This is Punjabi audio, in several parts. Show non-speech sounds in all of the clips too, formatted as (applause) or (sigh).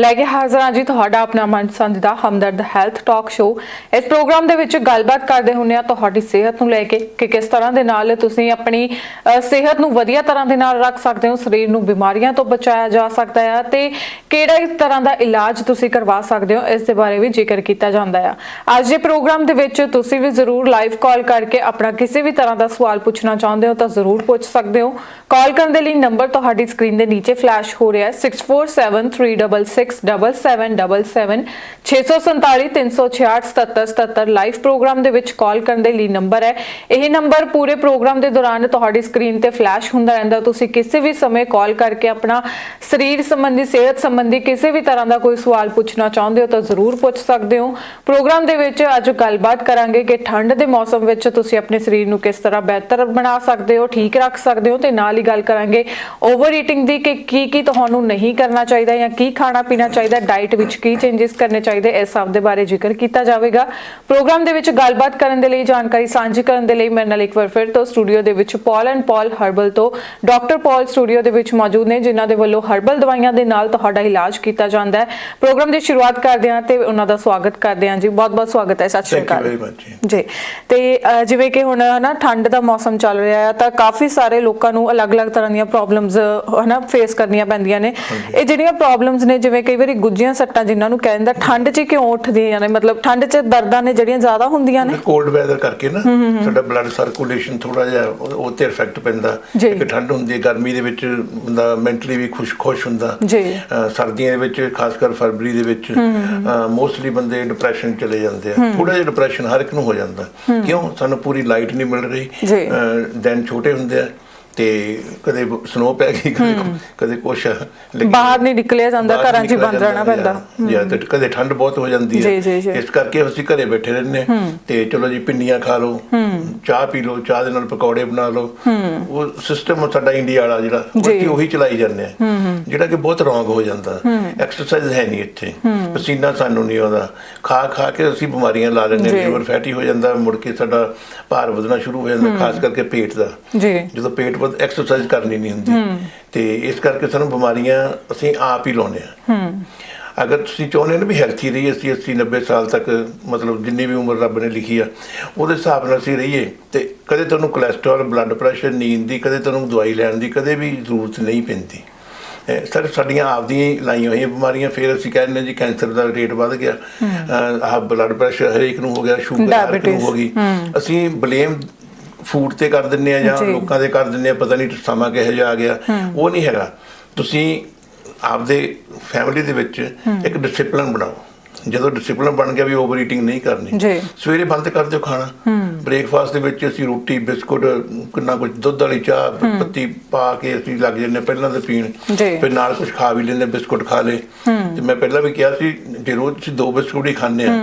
ਲੈ ਕੇ ਹਾਜ਼ਰ ਹਾਂ ਜੀ ਤੁਹਾਡਾ ਆਪਣਾ ਮਨਪਸੰਦ ਦਾ ਹਮਦਰਦ ਹੈਲਥ ਟਾਕ ਸ਼ੋਅ ਇਸ ਪ੍ਰੋਗਰਾਮ ਦੇ ਵਿੱਚ ਗੱਲਬਾਤ ਕਰਦੇ ਹੁੰਨੇ ਆ ਤੁਹਾਡੀ ਸਿਹਤ ਨੂੰ ਲੈ ਕੇ ਕਿ ਕਿਸ ਤਰ੍ਹਾਂ ਦੇ ਨਾਲ ਤੁਸੀਂ ਆਪਣੀ ਸਿਹਤ ਨੂੰ ਵਧੀਆ ਤਰ੍ਹਾਂ ਦੇ ਨਾਲ ਰੱਖ ਸਕਦੇ ਹੋ, ਸਰੀਰ ਨੂੰ ਬਿਮਾਰੀਆਂ ਤੋਂ ਬਚਾਇਆ ਜਾ ਸਕਦਾ ਹੈ ਤੇ ਕਿਹੜਾ ਇਸ ਤਰ੍ਹਾਂ ਦਾ ਇਲਾਜ ਤੁਸੀਂ ਕਰਵਾ ਸਕਦੇ ਹੋ, ਇਸ ਦੇ ਬਾਰੇ ਵੀ ਜ਼ਿਕਰ ਕੀਤਾ ਜਾਂਦਾ ਹੈ ਅੱਜ ਦੇ ਪ੍ਰੋਗਰਾਮ ਦੇ ਵਿੱਚ ਤੁਸੀਂ ਵੀ ਜ਼ਰੂਰ ਲਾਈਵ ਕਾਲ ਕਰਕੇ ਆਪਣਾ ਕਿਸੇ ਵੀ ਤਰ੍ਹਾਂ ਦਾ ਸਵਾਲ ਪੁੱਛਣਾ ਚਾਹੁੰਦੇ ਹੋ ਤਾਂ ਜ਼ਰੂਰ ਪੁੱਛ ਸਕਦੇ ਹੋ। ਕਾਲ ਕਰਨ ਦੇ ਲਈ ਨੰਬਰ ਤੁਹਾਡੀ ਸਕਰੀਨ ਦੇ ਨੀਚੇ ਫਲੈਸ਼ ਹੋ ਰਿਹਾ ਹੈ 6473667777 647 ਲਾਈਵ ਪ੍ਰੋਗਰਾਮ ਦੇ ਵਿੱਚ ਕਾਲ ਕਰਨ ਦੇ ਲਈ ਨੰਬਰ ਹੈ ਇਹ ਨੰਬਰ ਪੂਰੇ ਪ੍ਰੋਗਰਾਮ ਦੇ ਦੌਰਾਨ ਤੁਹਾਡੀ ਸਕਰੀਨ ਤੇ ਫਲੈਸ਼ ਹੁੰਦਾ ਰਹਿੰਦਾ ਤੁਸੀਂ ਕਿਸੇ ਵੀ ਸਮੇਂ ਕਾਲ ਕਰਕੇ ਆਪਣਾ ਸਰੀਰ ਸੰਬੰਧੀ ਸਿਹਤ ਸੰਬੰਧੀ ਕਿਸੇ ਵੀ ਤਰ੍ਹਾਂ ਦਾ ਕੋਈ ਸਵਾਲ ਪੁੱਛਣਾ ਚਾਹੁੰਦੇ ਹੋ ਤਾਂ ਜ਼ਰੂਰ ਪੁੱਛ ਸਕਦੇ ਹੋ ਪ੍ਰੋਗਰਾਮ ਦੇ ਵਿੱਚ ਅੱਜ ਗੱਲਬਾਤ ਕਰਾਂਗੇ ਕਿ ਠੰਡ ਦੇ ਮੌਸਮ ਵਿੱਚ ਤੁਸੀਂ ਆਪਣੇ ਸਰੀਰ ਨੂੰ ਕਿਸ ਤਰ੍ਹਾਂ ਬਿਹਤਰ ਬਣਾ ਸਕਦੇ ਹੋ ਠੀਕ ਰੱਖ ਸਕਦੇ ਹੋ ਤੇ ਨਾਲ ਹੀ ਗੱਲ ਕਰਾਂਗੇ ਓਵਰ ਈਟਿੰਗ ਦੀ ਕਿ ਕੀ ਕੀ ਤੁਹਾਨੂੰ ਨਹੀਂ ਕਰਨਾ ਚਾਹੀਦਾ ਜਾਂ ਕੀ ਖਾਣਾ ਪੀਣਾ ਚਾਹੀਦਾ ਡਾਈਟ ਵਿੱਚ ਕੀ ਚੇਂਜਸ ਕਰਨੇ ਚਾਹੀਦੇ ਇਸ ਸਭ ਦੇ ਬਾਰੇ ਜ਼ਿਕਰ ਕੀਤਾ ਜਾਵੇਗਾ। ਪ੍ਰੋਗਰਾਮ ਦੇ ਵਿੱਚ ਗੱਲਬਾਤ ਕਰਨ ਦੇ ਲਈ ਜਾਣਕਾਰੀ ਸਾਂਝੀ ਕਰਨ ਦੇ ਲਈ ਮੇਰੇ ਨਾਲ ਇੱਕ ਵਾਰ ਫਿਰ ਤੋਂ ਸਟੂਡੀਓ ਦੇ ਵਿੱਚ ਪੌਲ ਐਂਡ ਪੌਲ ਹਰਬਲ ਤੋਂ ਡਾਕਟਰ ਪੌਲ ਸਟੂਡੀਓ ਦੇ ਵਿੱਚ ਮੌਜੂਦ ਨੇ ਜਿਨ੍ਹਾਂ ਦੇ ਵੱਲੋਂ ਹਰਬਲ ਦਵਾਈਆਂ ਦੇ ਨਾਲ ਤੁਹਾਡਾ ਇਲਾਜ ਕੀਤਾ ਜਾਂਦਾ ਹੈ। ਪ੍ਰੋਗਰਾਮ ਦੀ ਸ਼ੁਰੂਆਤ ਕਰਦੇ ਹਾਂ ਤੇ ਉਹਨਾਂ ਦਾ ਸਵਾਗਤ ਕਰਦੇ ਹਾਂ ਜੀ। ਬਹੁਤ ਬਹੁਤ ਸਵਾਗਤ ਹੈ। ਸਤਿ ਸ਼੍ਰੀ ਅਕਾਲ। ਜੀ। ਤੇ ਜਿਵੇਂ ਕਿ ਹੁਣ ਹਨਾ ਠੰਡ ਦਾ ਮੌਸਮ ਚੱਲ ਰਿਹਾ ਹੈ ਤਾਂ ਕਾਫੀ ਸਾਰੇ ਲੋਕਾਂ ਨੂੰ ਅਲੱਗ-ਅਲੱਗ ਤਰ੍ਹਾਂ ਦੀਆਂ ਪ੍ਰੋਬਲਮਸ ਹਨਾ ਫੇਸ ਕਰਨੀਆਂ ਪੈਂਦੀਆਂ ਨੇ। ਇਹ ਜਿਹੜੀਆਂ ਪ੍ਰੋਬਲਮਸ ਨੇ ਜਿਵੇਂ ਕਈ ਵਾਰੀ ਗੁੱਜੀਆਂ ਸੱਟਾਂ ਜਿਨ੍ਹਾਂ ਨੂੰ ਕਹਿੰਦਾ ਠੰਡ 'ਚ ਕਿਉਂ ਉੱਠਦੀਆਂ ਨੇ? ਮਤਲਬ ਠੰਡ 'ਚ ਦਰਦਾਂ ਨੇ ਜਿਹੜੀਆਂ ਜ਼ਿਆਦਾ ਹੁੰਦੀਆਂ ਨੇ? ਕੋਲਡ ਵੈਦਰ ਕਰਕੇ ਨਾ ਸਾਡਾ ਬਲੱਡ ਸਰਕੂਲੇਸ਼ਨ ਥੋੜਾ ਜਿਹਾ ਉਹ ਤੇ ਇਫੈਕਟ ਪੈਂਦਾ। ਇੱਕ ਠੰਡ ਹੁੰਦੀ ਹੈ ਗਰਮੀ ਦੇ ਵਿੱਚ ਬੰਦਾ ਮੈਂਟਲੀ ਵੀ ਖੁਸ਼ ਖੁਸ਼ ਹੁੰਦਾ। ਸਰਦੀਆਂ ਦੇ ਵਿੱਚ ਖਾਸ ਕਰ ਫਰਵਰੀ ਦੇ ਵਿੱਚ ਮੋਸਟਲੀ ਬੰਦੇ ਡਿਪਰੈਸ਼ਨ ਚਲੇ ਜਾਂਦੇ ਆ। ਥੋੜਾ ਜਿਹਾ ਡਿਪਰੈਸ਼ਨ ਹਰ ਇੱਕ ਨੂੰ ਹੋ ਜਾਂਦਾ। ਕਿਉਂ? ਸਾਨੂੰ ਪੂਰੀ ਲਾਈਟ ਨਹੀਂ ਮਿਲ ਰਹੀ। ਦਿਨ ਛੋਟੇ ਹੁੰਦੇ ਆ। ਤੇ ਕਦੇ ਸਨੋ ਪੈ ਗਈ ਕਦੇ ਕਦੇ ਕੁਛ ਬਾਹਰ ਨਹੀਂ ਨਿਕਲਿਆ ਜਾਂਦਾ ਘਰਾਂ 'ਚ ਬੰਦ ਰਹਿਣਾ ਪੈਂਦਾ। ਜਾਂ- ਤੇ ਕਦੇ ਠੰਡ ਬਹੁਤ ਹੋ ਜਾਂਦੀ। ਹੈ। ਇਸ ਕਰਕੇ ਅਸੀਂ ਘਰੇ ਬੈਠੇ ਰਹਿੰਦੇ ਤੇ ਚਲੋ ਜੀ ਪਿੰਨੀਆਂ ਖਾ ਲਓ ਚਾਹ ਪੀ ਲਓ ਚਾਹ ਦੇ ਨਾਲ ਪਕੌੜੇ ਬਣਾ ਲਓ। ਉਹ ਸਿਸਟਮ ਸਾਡਾ ਇੰਡੀਆ ਵਾਲਾ ਜਿਹੜਾ। ਅਸੀਂ ਉਹੀ ਚਲਾਈ ਜਾਂਦੇ ਆ ਜਿਹੜਾ ਕਿ ਬਹੁਤ ਰੋਂਗ ਹੋ ਜਾਂਦਾ। ਐਕਸਰਸਾਈਜ਼ ਹੈ ਨਹੀਂ ਇੱਥੇ। ਪਸੀਨਾ ਸਾਨੂੰ ਨਹੀਂ ਆਉਂਦਾ। ਖਾ ਖਾ ਕੇ ਅਸੀਂ ਬਿਮਾਰੀਆਂ ਲਾ ਲੈਂਦੇ। ਲੀਵਰ ਫੈਟੀ ਹੋ ਜਾਂਦਾ ਮੁੜ ਕੇ ਸਾਡਾ ਭਾਰ ਵਧਣਾ ਸ਼ੁਰੂ ਹੋ ਜਾਂਦਾ ਖਾਸ ਕਰਕੇ ਪੇਟ ਦਾ। ਜੀ। ਜਦੋਂ ਪੇਟ ਵੱਧ ਐਕਸਰਸਾਈਜ਼ ਕਰਨੀ ਨਹੀਂ ਹੁੰਦੀ। ਤੇ ਇਸ ਕਰਕੇ ਸਾਨੂੰ ਬਿਮਾਰੀਆਂ ਅਸੀਂ ਆਪ ਹੀ ਲਾਉਂਦੇ ਆ ਅਗਰ ਤੁਸੀਂ ਚਾਹੁੰਦੇ ਨਾ ਵੀ ਹੈਲਥੀ ਰਹੀਏ ਅਸੀਂ 80 90 ਸਾਲ ਤੱਕ ਮਤਲਬ ਜਿੰਨੀ ਵੀ ਉਮਰ ਰੱਬ ਨੇ ਲਿਖੀ ਆ ਉਹਦੇ ਹਿਸਾਬ ਨਾਲ ਅਸੀਂ ਰਹੀਏ ਤੇ ਕਦੇ ਤੁਹਾਨੂੰ ਕੋਲੇਸਟ੍ਰੋਲ ਬਲੱਡ ਪ੍ਰੈਸ਼ਰ ਨੀਂਦ ਦੀ ਕਦੇ ਤੁਹਾਨੂੰ ਦਵਾਈ ਲੈਣ ਦੀ ਕਦੇ ਵੀ ਜ਼ਰੂਰਤ ਨਹੀਂ ਪੈਂਦੀ। ਸਰ ਸਾਡੀਆਂ ਆਪਦੀਆਂ ਹੀ ਲਾਈਆਂ ਹੋਈਆਂ ਬਿਮਾਰੀਆਂ ਫਿਰ ਅਸੀਂ ਕਹਿੰਦੇ ਹਾਂ ਜੀ ਕੈਂਸਰ ਦਾ ਰੇਟ ਵੱਧ ਗਿਆ। ਆਹ ਬਲੱਡ ਪ੍ਰੈਸ਼ਰ ਹਰੇਕ ਨੂੰ ਹੋ ਗਿਆ ਸ਼ੂਗਰ ਹਰ ਇੱਕ ਨੂੰ ਹੋ ਗਈ। ਅਸੀਂ ਬਲੇਮ ਫੂਡ ਤੇ ਕਰ ਦਿੰਨੇ ਆ ਜਾਂ। ਲੋਕਾਂ ਦੇ ਕਰ ਦਿੰਨੇ ਆ ਪਤਾ ਨਹੀਂ ਸਮਾਂ ਕਿਹੋ ਜਿਹਾ ਆ ਗਿਆ। ਉਹ ਨਹੀਂ ਹੈਗਾ। ਤੁਸੀਂ ਆਪਦੇ ਫੈਮਿਲੀ ਦੇ ਵਿੱਚ ਇੱਕ ਡਿਸਪਲਿਨ ਬਣਾਓ। ਜਦੋਂ ਡਿਸਪਲਿਨ ਬਣ ਗਿਆ ਵੀ ਓਵਰ ਈਟਿੰਗ ਨਹੀਂ ਕਰਨੀ। ਜੀ। ਸਵੇਰੇ ਬੰਦ ਕਰ ਦਿਓ ਖਾਣਾ। ਬ੍ਰੇਕਫਾਸਟ ਦੇ ਵਿੱਚ ਅਸੀਂ ਰੋਟੀ ਬਿਸਕੁਟ ਕਿੰਨਾ ਕੁਝ ਦੁੱਧ ਵਾਲੀ ਚਾਹ ਪੱਤੀ ਪਾ ਕੇ ਅਸੀਂ ਲੱਗ ਜੰਨੇ ਪਹਿਲਾਂ ਤੇ ਪੀਣ। ਫਿਰ ਨਾਲ ਕੁਝ ਖਾ ਵੀ ਲੈਂਦੇ ਬਿਸਕੁਟ ਖਾ ਲੇ ਤੇ ਮੈਂ ਪਹਿਲਾਂ ਵੀ ਕਿਹਾ ਸੀ ਜੇ ਰੋਜ਼ ਤੁਸੀਂ ਦੋ ਬਿਸਕੁਟ ਹੀ ਖਾਂਦੇ ਆ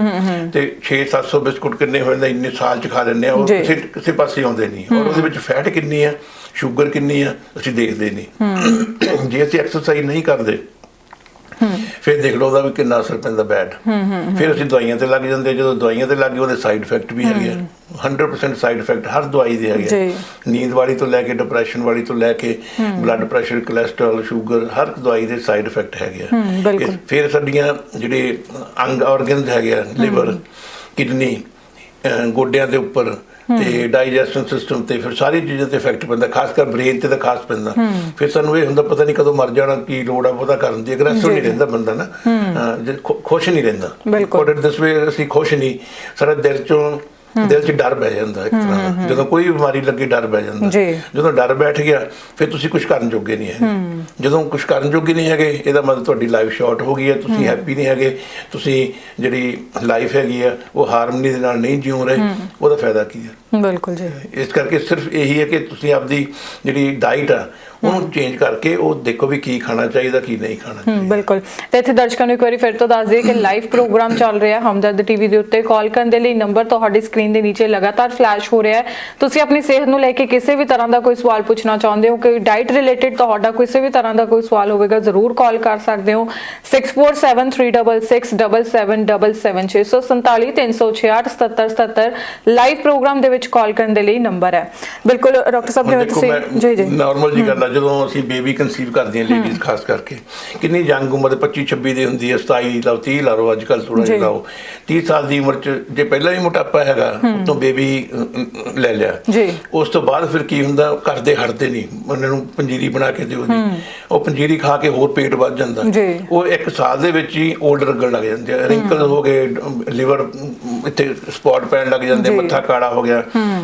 ਤੇ 6-700 ਬਿਸਕੁਟ ਕਿੰਨੇ ਹੋ ਜਾਂਦੇ ਇੰਨੇ ਸਾਲ ਚ ਖਾ ਲੈਂਦੇ ਆ ਉਹ। ਕਿਸੇ ਕਿਸੇ ਪਾਸੇ ਆਉਂਦੇ ਨਹੀਂ। ਔਰ ਉਹਦੇ ਵਿੱਚ ਫੈਟ ਕਿੰਨੀ ਆ ਸ਼ੂਗਰ ਕਿੰਨੀ ਆ ਅਸੀਂ ਦੇਖਦੇ ਨਹੀਂ। ਜੇ ਅਸੀਂ ਐਕਸਰਸਾਈਜ਼ ਨਹੀਂ ਕਰਦੇ ਫਿਰ ਦੇਖ ਲਓ ਉਹਦਾ ਵੀ ਕਿੰਨਾ ਅਸਰ ਪੈਂਦਾ ਬੈਡ ਫਿਰ ਅਸੀਂ ਦਵਾਈਆਂ ਤੇ ਲੱਗ ਜਾਂਦੇ। ਜਦੋਂ ਦਵਾਈਆਂ ਤੇ ਲੱਗ ਗਏ ਉਹਦੇ ਸਾਈਡ ਇਫੈਕਟ ਵੀ ਹੈਗੇ ਆ। 100% ਸਾਈਡ ਇਫੈਕਟ ਹਰ ਦਵਾਈ ਦੇ ਹੈਗੇ। ਨੀਂਦ ਵਾਲੀ ਤੋਂ ਲੈ ਕੇ ਡਿਪਰੈਸ਼ਨ ਵਾਲੀ ਤੋਂ ਲੈ ਕੇ ਬਲੱਡ ਪ੍ਰੈਸ਼ਰ ਕੋਲੇਸਟ੍ਰੋਲ ਸ਼ੂਗਰ ਹਰ ਦਵਾਈ ਦੇ ਸਾਈਡ ਇਫੈਕਟ ਹੈਗੇ ਆ। ਫਿਰ ਸਾਡੀਆਂ ਜਿਹੜੇ ਅੰਗ ਆਰਗਨਸ ਹੈਗੇ ਆ ਲਿਵਰ ਕਿਡਨੀ ਗੋਡਿਆਂ ਦੇ ਉੱਪਰ ਤੇ ਡਾਈਜੈਸ਼ਨ ਸਿਸਟਮ ਤੇ ਫਿਰ ਸਾਰੀ ਚੀਜ਼ਾਂ ਤੇ ਇਫੈਕਟ ਪੈਂਦਾ ਖਾਸ ਕਰ ਬ੍ਰੇਨ ਤੇ ਤਾਂ ਖਾਸ ਪੈਂਦਾ। ਫਿਰ ਸਾਨੂੰ ਇਹ ਹੁੰਦਾ ਪਤਾ ਨਹੀਂ ਕਦੋਂ ਮਰ ਜਾਣਾ ਕੀ ਲੋੜ ਆ ਉਹਦਾ ਕਰਨ ਦੀ। ਅਗਰੈਸਿਵ ਨਹੀਂ ਰਹਿੰਦਾ ਬੰਦਾ ਨਾ ਖੁਸ਼ ਨਹੀਂ ਰਹਿੰਦਾ। ਬਿਲਕੁਲ। ਕੋਡਡ ਦਿਸ ਵੇ ਅਸੀਂ ਖੁਸ਼ ਨਹੀਂ। ਸਾਡਾ ਦਿਲ ਚੋਂ ਦਿਲ 'ਚ ਡਰ ਬਹਿ ਜਾਂਦਾ ਇੱਕ ਤਰ੍ਹਾਂ ਦਾ। ਜਦੋਂ ਕੋਈ ਬਿਮਾਰੀ ਲੱਗੇ ਡਰ ਬਹਿ ਜਾਂਦਾ। ਜਦੋਂ ਡਰ ਬੈਠ ਗਿਆ ਫਿਰ ਤੁਸੀਂ ਕੁਝ ਕਰਨ ਜੋਗੇ ਨਹੀਂ ਹੈਗੇ। ਜਦੋਂ ਕੁਝ ਕਰਨ ਜੋਗੇ ਨਹੀਂ ਹੈਗੇ ਇਹਦਾ ਮਤਲਬ ਤੁਹਾਡੀ ਲਾਈਫ ਸ਼ਾਰਟ ਹੋ ਗਈ ਹੈ ਤੁਸੀਂ ਹੈਪੀ ਨਹੀਂ ਹੈਗੇ ਤੁਸੀਂ ਜਿਹੜੀ ਲਾਈਫ ਹੈਗੀ ਆ ਉਹ ਹਾਰਮਨੀ ਦੇ ਨਾਲ ਨਹੀਂ ਜਿਉ ਰਹੇ ਉਹਦਾ ਫਾਇਦਾ ਕੀ ਹੈ? ਬਿਲਕੁਲ ਜੀ। ਇਸ ਕਰਕੇ ਸਿਰਫ ਇਹੀ ਹੈ ਕਿ ਤੁਸੀਂ ਆਪਦੀ ਜਿਹੜੀ ਡਾਈਟ ਆ ਉਹਨੂੰ ਚੇਂਜ ਕਰਕੇ ਉਹ ਦੇਖੋ ਵੀ ਕੀ ਖਾਣਾ ਚਾਹੀਦਾ ਕੀ ਨਹੀਂ ਖਾਣਾ ਚਾਹੀਦਾ। ਬਿਲਕੁਲ। ਤੇ ਇੱਥੇ ਦਰਸ਼ਕਾਂ ਨੂੰ ਇੱਕ ਵਾਰੀ ਫਿਰ ਤੋਂ ਦੱਸ ਦਈਏ ਕਿ ਲਾਈਵ ਪ੍ਰੋਗਰਾਮ ਚੱਲ ਰਿਹਾ ਹਮਦਰਦ ਟੀਵੀ ਦੇ ਉੱਤੇ। ਕਾਲ ਕਰਨ ਦੇ ਲਈ ਨੰਬਰ ਤੁਹਾਡੀ ਸਕਰੀਨ ਦੇ ਨੀਚੇ ਲਗਾਤਾਰ ਫਲੈਸ਼ ਹੋ ਰਿਹਾ ਹੈ। ਤੁਸੀਂ ਆਪਣੀ ਸਿਹਤ ਨੂੰ ਲੈ ਕੇ ਕਿਸੇ ਵੀ ਤਰ੍ਹਾਂ ਦਾ ਕੋਈ ਸਵਾਲ ਪੁੱਛਣਾ ਚਾਹੁੰਦੇ ਹੋ ਕਿ ਡਾਈਟ ਰਿਲੇਟਡ ਤੁਹਾਡਾ ਕਿਸੇ ਵੀ ਤਰ੍ਹਾਂ ਦਾ ਕੋਈ ਸਵਾਲ ਹੋਵੇਗਾ ਜ਼ਰੂਰ ਕਾਲ ਕਰ ਸਕਦੇ ਹੋ। 6473667777 ਲਾਈਵ ਪ੍ਰੋਗਰਾਮ ਦੇ ਵਿੱਚ ਕਾਲ ਕਰਨ ਦੇ ਲਈ ਨੰਬਰ ਹੈ। ਬਿਲਕੁਲ ਡਾਕਟਰ ਸਾਹਿਬ ਜਿਵੇਂ ਤੁਸੀਂ ਜੀ ਜੀ। ਨਾਰਮਲ ਜੀ ਗੱਲ ਜਦੋਂ ਅਸੀਂ ਬੇਬੀ ਕਨਸੀਵ ਕਰਦੀਆਂ ਲੇਡੀਜ਼ ਖਾਸ ਕਰਕੇ ਕਿੰਨੀ ਯੰਗ ਉਮਰ ਦੇ 25 26 ਦੇ ਹੁੰਦੀ ਹੈ 27 ਲਾ 30 ਲਾ ਲਓ ਅੱਜ ਕੱਲ ਥੋੜਾ। ਜਿਹਾ ਲਾਓ 30 ਸਾਲ ਦੀ ਉਮਰ ਚ ਜੇ ਪਹਿਲਾਂ ਹੀ ਮੋਟਾਪਾ ਹੈਗਾ ਉਤੋਂ ਬੇਬੀ ਲੈ ਲਿਆ। ਜੀ। ਉਸ ਤੋਂ ਬਾਅਦ ਫਿਰ ਕੀ ਹੁੰਦਾ ਕਰਦੇ ਹਟਦੇ ਨਹੀਂ ਉਹਨਾਂ ਨੂੰ ਪੰਜੀਰੀ ਬਣਾ ਕੇ ਦਿਓ ਜੀ। ਉਹ ਪੰਜੀਰੀ ਖਾ ਕੇ ਹੋਰ ਪੇਟ ਵੱਧ ਜਾਂਦਾ। ਉਹ ਇੱਕ ਸਾਲ ਦੇ ਵਿੱਚ ਹੀ ਓਲਡ ਲੱਗਣ ਲੱਗ ਜਾਂਦੇ ਆ। ਰਿੰਕਲ ਹੋ ਗਏ ਲਿਵਰ ਇੱਥੇ ਸਪੌਟ ਪੈਣ ਲੱਗ ਜਾਂਦੇ। ਮੱਥਾ ਕਾਲਾ ਹੋ ਗਿਆ।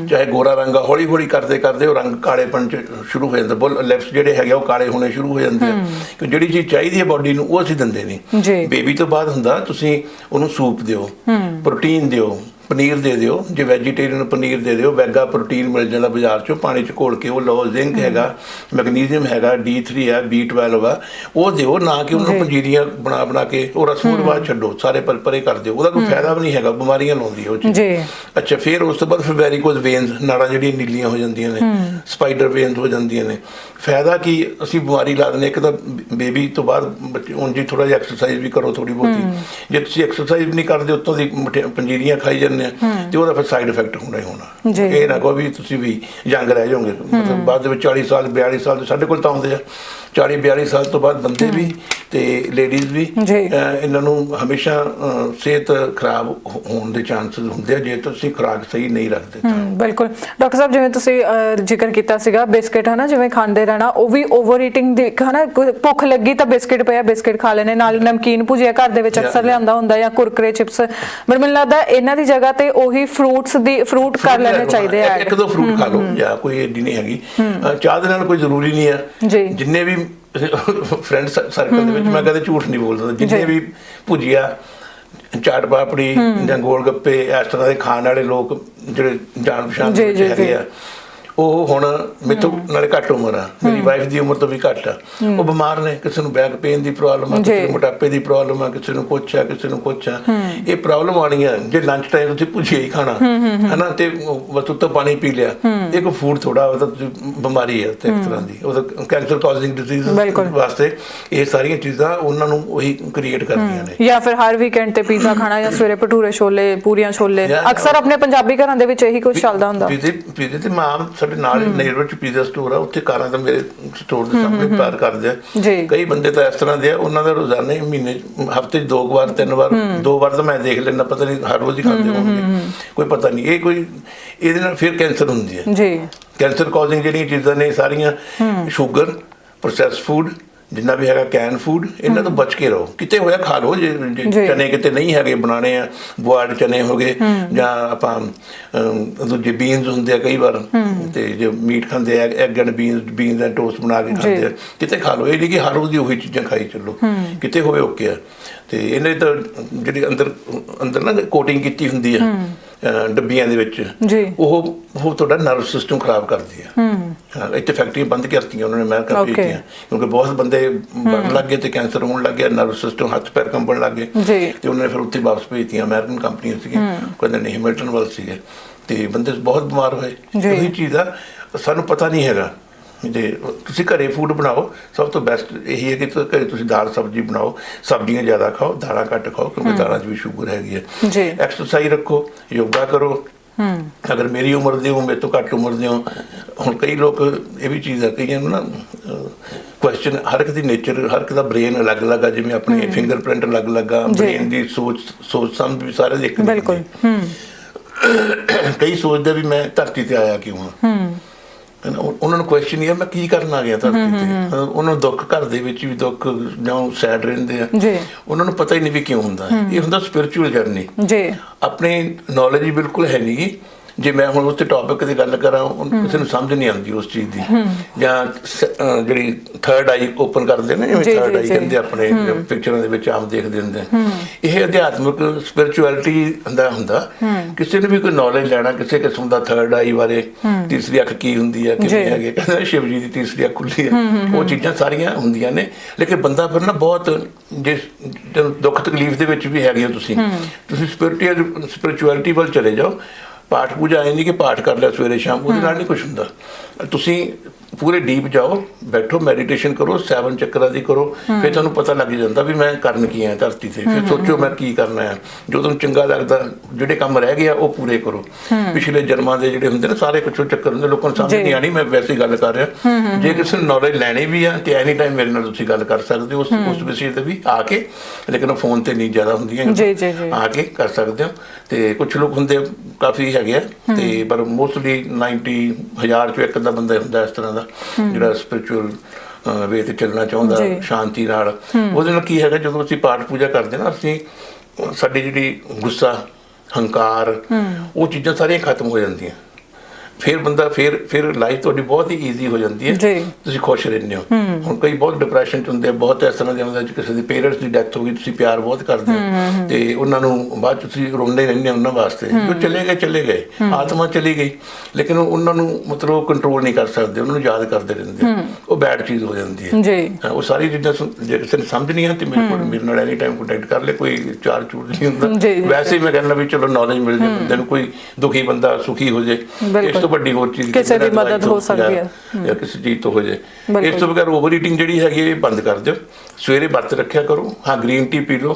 ਚਾਹੇ ਗੋਰਾ ਰੰਗ ਹੌਲੀ ਹੌਲੀ ਕਰਦੇ ਕਰਦੇ ਉਹ ਰੰਗ ਕਾਲੇਪਣ ਚ ਸ਼ੁਰੂ ਹੋ ਜਾਂਦਾ। ਬੁੱਲ ਲਿਪਸ ਜਿਹੜੇ ਹੈਗੇ ਉਹ ਕਾਲੇ ਹੋਣੇ ਸ਼ੁਰੂ ਹੋ ਜਾਂਦੇ ਆ। ਕਿ ਜਿਹੜੀ ਚੀਜ਼ ਚਾਹੀਦੀ ਹੈ ਬਾਡੀ ਨੂੰ ਉਹ ਅਸੀਂ ਦਿੰਦੇ। ਨਹੀਂ। ਬੇਬੀ ਤੋਂ ਬਾਅਦ ਹੁੰਦਾ ਤੁਸੀਂ ਉਹਨੂੰ ਸੂਪ ਦਿਓ ਪ੍ਰੋਟੀਨ ਦਿਓ ਪਨੀਰ ਦੇ ਦਿਓ। ਜੇ ਵੈਜੀਟੇਰੀਅਨ ਪਨੀਰ ਦੇ ਦਿਓ ਵੈਗਾ ਪ੍ਰੋਟੀਨ ਮਿਲ ਜਾਂਦਾ ਬਾਜ਼ਾਰ ਚੋਂ ਪਾਣੀ ਚ ਘੋਲ ਕੇ ਉਹ ਲਓ ਜ਼ਿੰਕ ਹੈਗਾ ਮੈਗਨੀਜ਼ੀਅਮ ਹੈਗਾ D3 ਹੈ B12 ਆ ਉਹ ਦਿਓ ਨਾ ਕਿ ਉਹਨੂੰ ਪੰਜੀਰੀਆਂ ਬਣਾ ਬਣਾ ਕੇ ਉਹ ਰਸੂਲ ਬਾਅਦ ਛੱਡੋ ਸਾਰੇ ਪਰ ਪਰੇ ਕਰ ਦਿਓ। ਉਹਦਾ ਕੋਈ ਫਾਇਦਾ ਵੀ ਨਹੀਂ ਹੈਗਾ ਬਿਮਾਰੀਆਂ ਲਾਉਂਦੀ ਉਹ ਚੀਜ਼। ਜੀ। ਅੱਛਾ ਫਿਰ ਉਸ ਤੋਂ ਬਾਅਦ ਫਿਰ ਵੈਰੀਕੋਜ਼ ਵੇਨਸ ਨਾੜਾਂ ਜਿਹੜੀਆਂ ਨੀਲੀਆਂ ਹੋ ਜਾਂਦੀਆਂ ਨੇ ਸਪਾਈਡਰ ਵੇਨਸ ਹੋ ਜਾਂਦੀਆਂ ਨੇ। ਫਾਇਦਾ ਕੀ ਅਸੀਂ ਬਿਮਾਰੀ ਲਾ ਦਿੰਦੇ ਇੱਕ ਤਾਂ ਬੇਬੀ ਤੋਂ ਬਾਅਦ ਬੱਚੇ ਹੁਣ ਜੀ ਥੋੜਾ ਜਿਹਾ ਐਕਸਰਸਾਈਜ਼ ਵੀ ਕਰੋ ਥੋੜੀ ਬਹੁਤੀ। ਜੇ ਤੁਸੀਂ ਐਕਸਰਸਾਈਜ਼ ਨਹੀਂ ਕਰਦੇ ਉੱਤੋਂ ਦੀ ਪੰਜੀਰੀਆਂ ਖਾਈ ਜਾਂਦੇ ਆ ਤੇ ਉਹਦਾ ਫਿਰ ਸਾਈਡ ਇਫੈਕਟ ਹੋਣਾ ਹੀ ਹੋਣਾ। ਇਹ ਨਾ ਕਹੋ ਵੀ ਤੁਸੀਂ ਵੀ ਯੰਗ ਰਹਿ ਜਾਓਗੇ। ਮਤਲਬ ਬਾਅਦ ਵਿੱਚ 40 ਸਾਲ 42 ਸਾਲ ਸਾਡੇ ਕੋਲ ਤਾਂ ਆਉਂਦੇ ਆ। 40 42 ਸਾਲ ਤੋਂ ਬਾਅਦ ਬੰਦੇ ਵੀ ਤੇ ਲੇਡੀਜ਼ ਵੀ ਇਹਨਾਂ ਨੂੰ ਹਮੇਸ਼ਾ ਸਿਹਤ ਖਰਾਬ ਹੋਣ ਦੇ ਚਾਂਸਸ ਹੁੰਦੇ ਆ ਜੇ ਤੁਸੀਂ ਖੁਰਾਕ ਸਹੀ ਨਹੀਂ ਰੱਖਦੇ ਤਾਂ। ਬਿਲਕੁਲ। ਡਾਕਟਰ ਸਾਹਿਬ ਜਿਵੇਂ ਤੁਸੀਂ ਜ਼ਿਕਰ ਕੀਤਾ ਸੀਗਾ ਬਿਸਕਟ ਹਨਾ ਜਿਵੇਂ ਖਾਂਦੇ ਰਹਿਣਾ ਉਹ ਵੀ ਓਵਰ ਈਟਿੰਗ ਦੀ ਹਨਾ ਭੁੱਖ ਲੱਗੀ ਤਾਂ ਬਿਸਕਟ ਪਿਆ ਬਿਸਕਟ ਖਾ ਲੈਣੇ ਨਾਲ ਨਮਕੀਨ ਭੁਜੀਆ ਘਰ ਦੇ ਵਿੱਚ ਅਕਸਰ ਲਿਆਂਦਾ ਹੁੰਦਾ ਜਾਂ ਕੁਰਕਰੇ ਚਿਪਸ। ਮੈਨੂੰ ਲੱਗਦਾ ਇਹਨਾਂ ਦੀ ਜਗ੍ਹਾ ਤੇ ਉਹੀ ਫਰੂਟਸ ਦੀ ਫਰੂਟ ਕਰ ਲੈਣੇ ਚਾਹੀਦੇ ਆ। ਇੱਕ- ਦੋ ਫਰੂਟ ਖਾ ਲਓ ਜਾਂ ਕੋਈ ਏਡੀ ਨਹੀਂ ਹੈਗੀ। ਚਾਹ ਦੇ ਨਾਲ ਕੋਈ ਜ਼ਰੂਰੀ ਨਹੀਂ ਆ। ਜਿੰਨੇ ਵੀ ਫਰੈਂਡ ਸਰਕਲ ਦੇ ਵਿੱਚ ਮੈਂ ਕਦੇ ਝੂਠ ਨਹੀਂ ਬੋਲਦਾ ਜਿੰਨੇ। ਵੀ ਭੁਜੀਆ ਚਾਟ ਪਾਪੜੀ ਜਾਂ ਗੋਲ ਗੱਪੇ ਇਸ ਤਰ੍ਹਾਂ ਦੇ ਖਾਣ ਵਾਲੇ ਲੋਕ ਜਿਹੜੇ ਜਾਣ ਪਛਾਣ ਦੇ ਹੈਗੇ। ਆ ਉਹ ਹੁਣ ਮੇਥੋਂ ਨਾਲੇ ਘੱਟ ਉਮਰ ਆ। ਮੇਰੀ ਵਾਈਫ ਦੀ ਉਮਰ ਤੋਂ ਵੀ ਘੱਟ ਆ। ਉਹ ਬਿਮਾਰ ਨੇ ਕਿਸੇ ਨੂੰ ਬੈਕ ਪੇਨ ਦੀ ਪ੍ਰੋਬਲਮ ਆ ਕਿਸੇ। ਨੂੰ ਮੋਟਾਪੇ ਦੀ ਪ੍ਰੋਬਲਮ ਆ ਕਿਸੇ ਨੂੰ ਕੁਛ ਆ ਕਿਸੇ ਨੂੰ ਕੁਛ ਆ। ਇਹ ਪ੍ਰੋਬਲਮ ਆਣੀਆਂ ਜੇ ਲੰਚ ਟਾਈਮ ਤੁਸੀਂ ਭੁਜੀਆ ਹੀ ਖਾਣਾ ਹਨਾ ਤੇ ਬਸ ਉੱਤੋਂ ਪਾਣੀ ਪੀ ਲਿਆ। ਇਹ ਕੋਈ ਫੂਡ ਥੋੜਾ ਉਹ ਤਾਂ ਬਿਮਾਰੀ ਹੈ ਤੇ ਇੱਕ ਤਰ੍ਹਾਂ ਦੀ। ਉਹ ਤਾਂ ਕੈਂਸਰ ਕਾਜ਼ਿੰਗ ਡਿਜ਼ੀਜ਼। ਵਾਸਤੇ ਇਹ ਸਾਰੀਆਂ ਚੀਜ਼ਾਂ ਉਹਨਾਂ ਨੂੰ ਉਹੀ ਕ੍ਰੀਏਟ ਕਰਦੀਆਂ ਨੇ। ਜਾਂ ਫਿਰ ਹਰ ਵੀਕਐਂਡ ਤੇ ਪੀਜ਼ਾ ਖਾਣਾ ਜਾਂ ਸਵੇਰੇ ਭਟੂਰੇ ਛੋਲੇ ਪੂਰੀਆਂ ਛੋਲੇ। ਅਕਸਰ ਆਪਣੇ ਪੰਜਾਬੀ ਘਰਾਂ ਦੇ ਵਿੱਚ ਇਹੀ ਕੁਝ ਚੱਲਦਾ ਹੁੰਦਾ। ਪੀਜ਼ੇ ਪੀਜ਼ੇ ਤੇ ਮਾਂ ਸਾਡੇ ਨਾਲ ਹੀ। ਨੇਬਰ ਚ ਪੀਜ਼ਾ ਸਟੋਰ ਆ ਉੱਥੇ ਕਾਰਾਂ ਤਾਂ ਮੇਰੇ ਸਟੋਰ ਦੇ ਸਾਹਮਣੇ ਪਾਰ ਕਰਦੇ ਆ। ਕਈ ਬੰਦੇ ਤਾਂ ਇਸ ਤਰ੍ਹਾਂ ਦੇ ਆ ਉਹਨਾਂ ਦਾ ਰੋਜ਼ਾਨਾ ਹੀ ਮਹੀਨੇ ਹਫ਼ਤੇ 'ਚ ਦੋ ਵਾਰ ਤਿੰਨ ਵਾਰ ਦੋ ਵਾਰ ਤਾਂ ਮੈਂ ਦੇਖ ਲੈਣਾ ਪਤਾ ਨਹੀਂ ਹਰ ਰੋਜ਼ ਹੀ ਖਾਂਦੇ ਹੋਣਗੇ। ਕੋਈ ਪਤਾ ਨਹੀਂ ਇਹ ਕੋਈ ਇਹਦੇ ਨਾਲ ਫਿਰ ਕੈਂਸਰ ਹੁੰਦੀ ਹੈ। ਜੀ। ਕੈਂਸਰ ਕਾਜ਼ਿੰਗ ਜਿਹੜੀਆਂ ਚੀਜ਼ਾਂ ਨੇ ਸਾਰੀਆਂ ਸ਼ੂਗਰ ਪ੍ਰੋਸੈਸ ਫੂਡ ਜਿੰਨਾ ਵੀ ਹੈਗਾ ਕੈਨ ਫੂਡ ਇਹਨਾਂ ਤੋਂ ਬਚ ਕੇ ਰਹੋ। ਕਿਤੇ ਹੋਇਆ ਖਾ ਲਓ ਜੇ। ਚਨੇ ਕਿਤੇ ਨਹੀਂ ਹੈਗੇ ਬਣਾਣੇ ਆ ਬੁਆੜ ਚਨੇ ਹੋ ਗਏ ਜਾਂ ਆਪਾਂ ਦੂਜੇ ਬੀਨਸ ਹੁੰਦੇ ਆ ਕਈ ਵਾਰ ਤੇ ਜੇ ਮੀਟ ਖਾਂਦੇ ਆ ਐਗ ਐਂਡ ਬੀਨਸ ਬੀਨਸ ਦਾ ਟੋਸਟ ਬਣਾ ਕੇ ਖਾਂਦੇ ਆ ਕਿਤੇ ਖਾ ਲਓ। ਇਹ ਨਹੀਂ ਕਿ ਹਰ ਰੋਜ਼ ਦੀ ਉਹੀ ਚੀਜ਼ਾਂ ਖਾਈ ਚੱਲੋ। ਕਿਤੇ ਹੋਵੇ ਓਕੇ ਆ। ਤੇ ਇਹਨੇ ਤਾਂ ਜਿਹੜੀ ਅੰਦਰ ਅੰਦਰ ਨਾ ਕੋਟਿੰਗ ਕੀਤੀ ਹੁੰਦੀ ਆ ਡੱਬੀਆਂ ਦੇ ਵਿੱਚ। ਜੀ। ਉਹ ਉਹ ਤੁਹਾਡਾ ਨਰਵ ਸਿਸਟਮ ਖਰਾਬ ਕਰਦੀ ਆ। ਹਾਂ। ਇੱਥੇ ਫੈਕਟਰੀਆਂ ਬੰਦ ਕਰਤੀਆਂ ਉਹਨਾਂ ਨੇ ਅਮਰੀਕਾ. ਭੇਜਤੀਆਂ ਕਿਉਂਕਿ ਬਹੁਤ ਬੰਦੇ ਮਰਨ ਲੱਗ ਗਏ ਤੇ ਕੈਂਸਰ ਹੋਣ ਲੱਗ ਗਿਆ ਨਰਵ ਸਿਸਟਮ ਹੱਥ ਪੈਰ ਕੰਬਣ ਲੱਗ ਗਏ। ਤੇ ਉਹਨਾਂ ਨੇ ਫਿਰ ਉੱਥੇ ਵਾਪਸ ਭੇਜਤੀਆਂ ਅਮਰੀਕਨ ਕੰਪਨੀਆਂ ਸੀਗੀਆਂ। ਕਹਿੰਦੇ ਨਹੀਂ ਮਿਲਟਨ ਵੱਲ ਸੀਗੇ। ਤੇ ਬੰਦੇ ਬਹੁਤ ਬਿਮਾਰ ਹੋਏ। ਉਹੀ ਚੀਜ਼ ਆ ਸਾਨੂੰ ਪਤਾ ਨਹੀਂ ਹੈਗਾ। ਜੇ ਤੁਸੀਂ ਘਰੇ ਫੂਡ ਬਣਾਓ ਸਭ ਤੋਂ ਬੈਸਟ ਇਹੀ ਹੈ ਕਿ ਤੁਸੀਂ ਘਰੇ ਤੁਸੀਂ ਦਾਲ ਸਬਜ਼ੀ ਬਣਾਓ ਸਬਜ਼ੀਆਂ ਜ਼ਿਆਦਾ ਖਾਓ ਦਾਲਾਂ ਘੱਟ ਖਾਓ ਕਿਉਂਕਿ ਦਾਲਾਂ 'ਚ ਵੀ ਸ਼ੂਗਰ ਹੈਗੀ ਹੈ। ਜੀ। ਐਕਸਰਸਾਈਜ਼ ਰੱਖੋ ਯੋਗਾ ਕਰੋ। ਅਗਰ ਮੇਰੀ ਉਮਰ ਦੇ ਹੋ ਮੇਰੇ ਤੋਂ ਘੱਟ ਉਮਰ ਦੇ ਹੋ ਹੁਣ ਕਈ ਲੋਕ ਇਹ ਵੀ ਚੀਜ਼ ਆ ਕਈਆਂ ਨੂੰ ਨਾ ਕੁਐਸਚਨ ਹਰ ਇੱਕ ਦੀ ਨੇਚਰ ਹਰ ਇੱਕ ਦਾ ਬ੍ਰੇਨ ਅਲੱਗ-ਅਲੱਗ ਆ ਜਿਵੇਂ ਆਪਣੇ ਫਿੰਗਰਪ੍ਰਿੰਟ ਅਲੱਗ-ਅਲੱਗ ਆ। ਬ੍ਰੇਨ ਦੀ ਸੋਚ ਸੋਚ ਸਮਝ ਵੀ ਸਾਰੇ ਇੱਕ ਬਿਲਕੁਲ। ਹੁੰਦੀ। ਕਈ ਸੋਚਦੇ ਵੀ ਮੈਂ ਧਰਤੀ ਤੇ ਆਇਆ ਕਿਉਂ ਹਾਂ। ਉਹਨਾਂ ਨੂੰ ਕੁਐਸਚਨ ਇਹ ਆ ਮੈਂ ਕੀ ਕਰਨ ਆ ਗਿਆ ਧਰਤੀ ਤੇ? ਉਹਨਾਂ ਨੂੰ ਦੁੱਖ ਘਰ ਦੇ ਵਿੱਚ ਵੀ ਦੁੱਖ ਜਾਂ ਸੈਡ ਰਹਿੰਦੇ ਆ। ਜੀ। ਉਹਨਾਂ ਨੂੰ ਪਤਾ ਹੀ ਨਹੀਂ ਵੀ ਕਿਉਂ ਹੁੰਦਾ। ਇਹ। ਹੁੰਦਾ ਸਪਿਰਚੁਅਲ ਜਰਨੀ ਜੀ। ਆਪਣੀ ਨੌਲੇਜ ਬਿਲਕੁਲ ਹੈ ਨਹੀਂਗੀ ਜੇ ਮੈਂ ਹੁਣ ਉਸ ਤੇ ਟੌਪਿਕ ਦੀ ਗੱਲ ਕਰਾਂ ਉਹ ਕਿਸੇ ਨੂੰ ਸਮਝ ਨਹੀਂ ਆਉਂਦੀ ਉਸ ਚੀਜ਼ ਦੀ। ਜਾਂ ਜਿਹੜੀ ਥਰਡ ਆਈ ਓਪਨ ਕਰਦੇ ਨੇ ਜਿਵੇਂ ਜੀ, ਥਰਡ ਜੀ, ਆਈ ਜੀ। ਕਹਿੰਦੇ ਆਪਣੇ ਪਿਕਚਰਾਂ ਦੇ ਵਿੱਚ ਆਮ ਦੇਖਦੇ ਹੁੰਦੇ। ਇਹ ਅਧਿਆਤਮਿਕ ਸਪਿਰਚੁਅਲਿਟੀ ਦਾ ਹੁੰਦਾ। ਕਿਸੇ ਨੂੰ ਵੀ ਕੋਈ ਨੌਲੇਜ ਲੈਣਾ ਕਿਸੇ ਕਿਸਮ ਦਾ ਥਰਡ ਆਈ ਬਾਰੇ ਤੀਸਰੀ ਅੱਖ ਕੀ ਹੁੰਦੀ ਹੈ ਜੀ। ਕਿਵੇਂ ਹੈਗੇ ਕਹਿੰਦਾ ਸ਼ਿਵ ਜੀ ਦੀ ਤੀਸਰੀ ਅੱਖ ਖੁੱਲੀ ਹੈ ਉਹ ਚੀਜ਼ਾਂ ਸਾਰੀਆਂ ਹੁੰਦੀਆਂ ਨੇ। ਲੇਕਿਨ ਬੰਦਾ ਫਿਰ ਨਾ ਬਹੁਤ ਜਿਸ ਜਦੋਂ ਦੁੱਖ ਤਕਲੀਫ ਦੇ ਵਿੱਚ ਵੀ ਹੈਗੇ ਹੋ ਤੁਸੀਂ ਤੁਸੀਂ ਸਪਿਰਚੁਅਲ ਸਪਿਰਚੁਅਲਿਟੀ ਵੱਲ ਚਲੇ ਜਾਓ। ਪਾਠ ਪੂਜਾ ਐ ਨਹੀਂ ਕਿ ਪਾਠ ਕਰ ਲਿਆ ਸਵੇਰੇ ਸ਼ਾਮ ਉਹਦੇ ਨਾਲ ਨਹੀਂ ਕੁਝ ਹੁੰਦਾ। ਤੁਸੀਂ ਪੂਰੇ ਡੀਪ ਜਾਓ ਬੈਠੋ ਮੈਡੀਟੇਸ਼ਨ ਕਰੋ ਸੈਵਨ ਚੱਕਰਾਂ ਦੀ ਕਰੋ ਫਿਰ ਤੁਹਾਨੂੰ ਪਤਾ ਲੱਗ ਜਾਂਦਾ ਵੀ ਮੈਂ ਕਰਨ ਕੀ ਆਇਆ ਧਰਤੀ ਤੇ। ਫਿਰ ਸੋਚੋ ਮੈਂ ਕੀ ਕਰਨਾ ਹੈ ਜੋ ਤੁਹਾਨੂੰ ਚੰਗਾ ਲੱਗਦਾ ਜਿਹੜੇ ਕੰਮ ਰਹਿ ਗਏ ਉਹ ਪੂਰੇ ਕਰੋ। ਪਿਛਲੇ ਜਨਮਾਂ ਦੇ ਜਿਹੜੇ ਹੁੰਦੇ ਨੇ ਸਾਰੇ ਕੁਛ ਚੱਕਰ ਹੁੰਦੇ ਲੋਕਾਂ ਨੂੰ ਸਮਝ। ਨਹੀਂ ਆਣੀ ਮੈਂ ਵੈਸੇ ਹੀ ਗੱਲ ਕਰ ਰਿਹਾ। ਜੇ ਕਿਸੇ ਨੂੰ ਨੌਲੇਜ ਲੈਣੀ ਵੀ ਆ ਤੇ ਐਨੀ ਟਾਈਮ ਮੇਰੇ ਨਾਲ ਤੁਸੀਂ ਗੱਲ ਕਰ ਸਕਦੇ ਹੋ ਉਸ ਉਸ ਵਿਸ਼ੇ ਤੇ ਵੀ ਆ ਕੇ ਲੇਕਿਨ ਫੋਨ ਤੇ ਨਹੀਂ ਜ਼ਿਆਦਾ ਹੁੰਦੀਆਂ ਜੀ, ਜੀ, ਜੀ। ਆ ਕੇ ਕਰ ਸਕਦੇ ਹੋ। ਤੇ ਕੁਝ ਲੋਕ ਹੁੰਦੇ ਕਾਫੀ ਹੈਗੇ ਆ ਤੇ ਪਰ ਮੋਸਟਲੀ 90 ਹਜ਼ਾਰ ਚੋਂ ਇੱਕ ਦਾ ਬੰਦਾ ਹੁੰਦਾ ਇਸ ਤਰ੍ਹਾਂ ਦਾ। ਜਿਹੜਾ ਸਪਿਰਚੁਅਲ ਵੇ ਤੇ ਚੱਲਣਾ ਚਾਹੁੰਦਾ। ਸ਼ਾਂਤੀ ਨਾਲ। ਉਹਦੇ ਨਾਲ ਕੀ ਹੈਗਾ ਜਦੋਂ ਅਸੀਂ ਪਾਠ ਪੂਜਾ ਕਰਦੇ ਨਾ ਅਸੀਂ ਸਾਡੀ ਜਿਹੜੀ ਗੁੱਸਾ ਹੰਕਾਰ ਉਹ ਚੀਜ਼ਾਂ ਸਾਰੀਆਂ ਖਤਮ ਹੋ ਜਾਂਦੀਆਂ। ਫਿਰ ਬੰਦਾ ਫਿਰ ਫਿਰ ਲਾਈਫ ਤੁਹਾਡੀ ਬਹੁਤ ਹੀ ਈਜ਼ੀ ਹੋ ਜਾਂਦੀ ਹੈ। ਤੁਸੀਂ ਖੁਸ਼ ਰਹਿੰਦੇ ਹੋ। ਹੁਣ ਕਈ ਬਹੁਤ ਡਿਪਰੈਸ਼ਨ ਚ ਹੁੰਦੇ ਬਹੁਤ ਇਸ ਤਰ੍ਹਾਂ ਦੇ ਹੁੰਦੇ ਕਿਸੇ ਦੇ ਪੇਰੈਂਟਸ ਦੀ ਡੈਥ ਹੋ ਗਈ ਤੁਸੀਂ ਪਿਆਰ ਬਹੁਤ ਕਰਦੇ ਹੋ। ਤੇ ਉਹਨਾਂ ਨੂੰ ਬਾਅਦ ਤੁਸੀਂ ਰੋਂਦੇ ਰਹਿੰਦੇ ਹੋ ਉਹਨਾਂ ਵਾਸਤੇ। ਜੋ ਚਲੇ ਗਏ ਚਲੇ ਗਏ। ਆਤਮਾ ਚਲੀ ਗਈ। ਲੇਕਿਨ ਉਹਨਾਂ ਨੂੰ ਮਤਲਬ ਕੰਟਰੋਲ ਨਹੀਂ ਕਰ ਸਕਦੇ ਉਹਨਾਂ ਨੂੰ ਯਾਦ ਕਰਦੇ ਰਹਿੰਦੇ। ਉਹ ਬੈਡ ਚੀਜ਼ ਹੋ ਜਾਂਦੀ ਹੈ। ਜੀ। ਉਹ ਸਾਰੀ ਚੀਜ਼ਾਂ ਜੇ ਕਿਸੇ ਨੂੰ ਸਮਝ ਨਹੀਂ ਆ ਤੇ ਮੇਰੇ ਕੋਲ ਮੇਰੇ ਨਾਲ ਐਨੀ ਟਾਈਮ ਕੰਟੈਕਟ ਕਰ ਲੈ ਕੋਈ ਚਾਰ ਚੂਰ ਨਹੀਂ ਹੁੰਦਾ। ਵੈਸੇ ਹੀ ਮੈਂ ਕਹਿੰਦਾ ਵੀ ਚਲੋ ਨੌਲੇਜ ਮਿਲ ਜੇ ਬੰਦੇ ਨੂੰ ਕੋਈ ਦੁਖੀ ਬੰਦਾ ਸੁਖੀ ਹੋ ਜੇ। ਇਸ। ਤੋਂ ਵੱਡੀ ਹੋਰ ਚੀਜ਼ ਕਿਸੇ ਦੀ ਮਦਦ ਹੋ ਸਕਦੀ ਹੈ। ਜਾਂ- ਕਿਸੇ ਚੀਜ਼ ਤੋਂ ਹੋ ਜੇ। ਇਸ ਤੋਂ ਬਗੈਰ ਓਵਰ ਈਟਿੰਗ ਜਿਹੜੀ ਹੈਗੀ ਹੈ, ਇਹ ਬੰਦ ਕਰ ਦਿਓ। ਸਵੇਰੇ ਵਰਤ ਰੱਖਿਆ ਕਰੋ। ਹਾਂ ਗ੍ਰੀਨ ਟੀ ਪੀ ਲਓ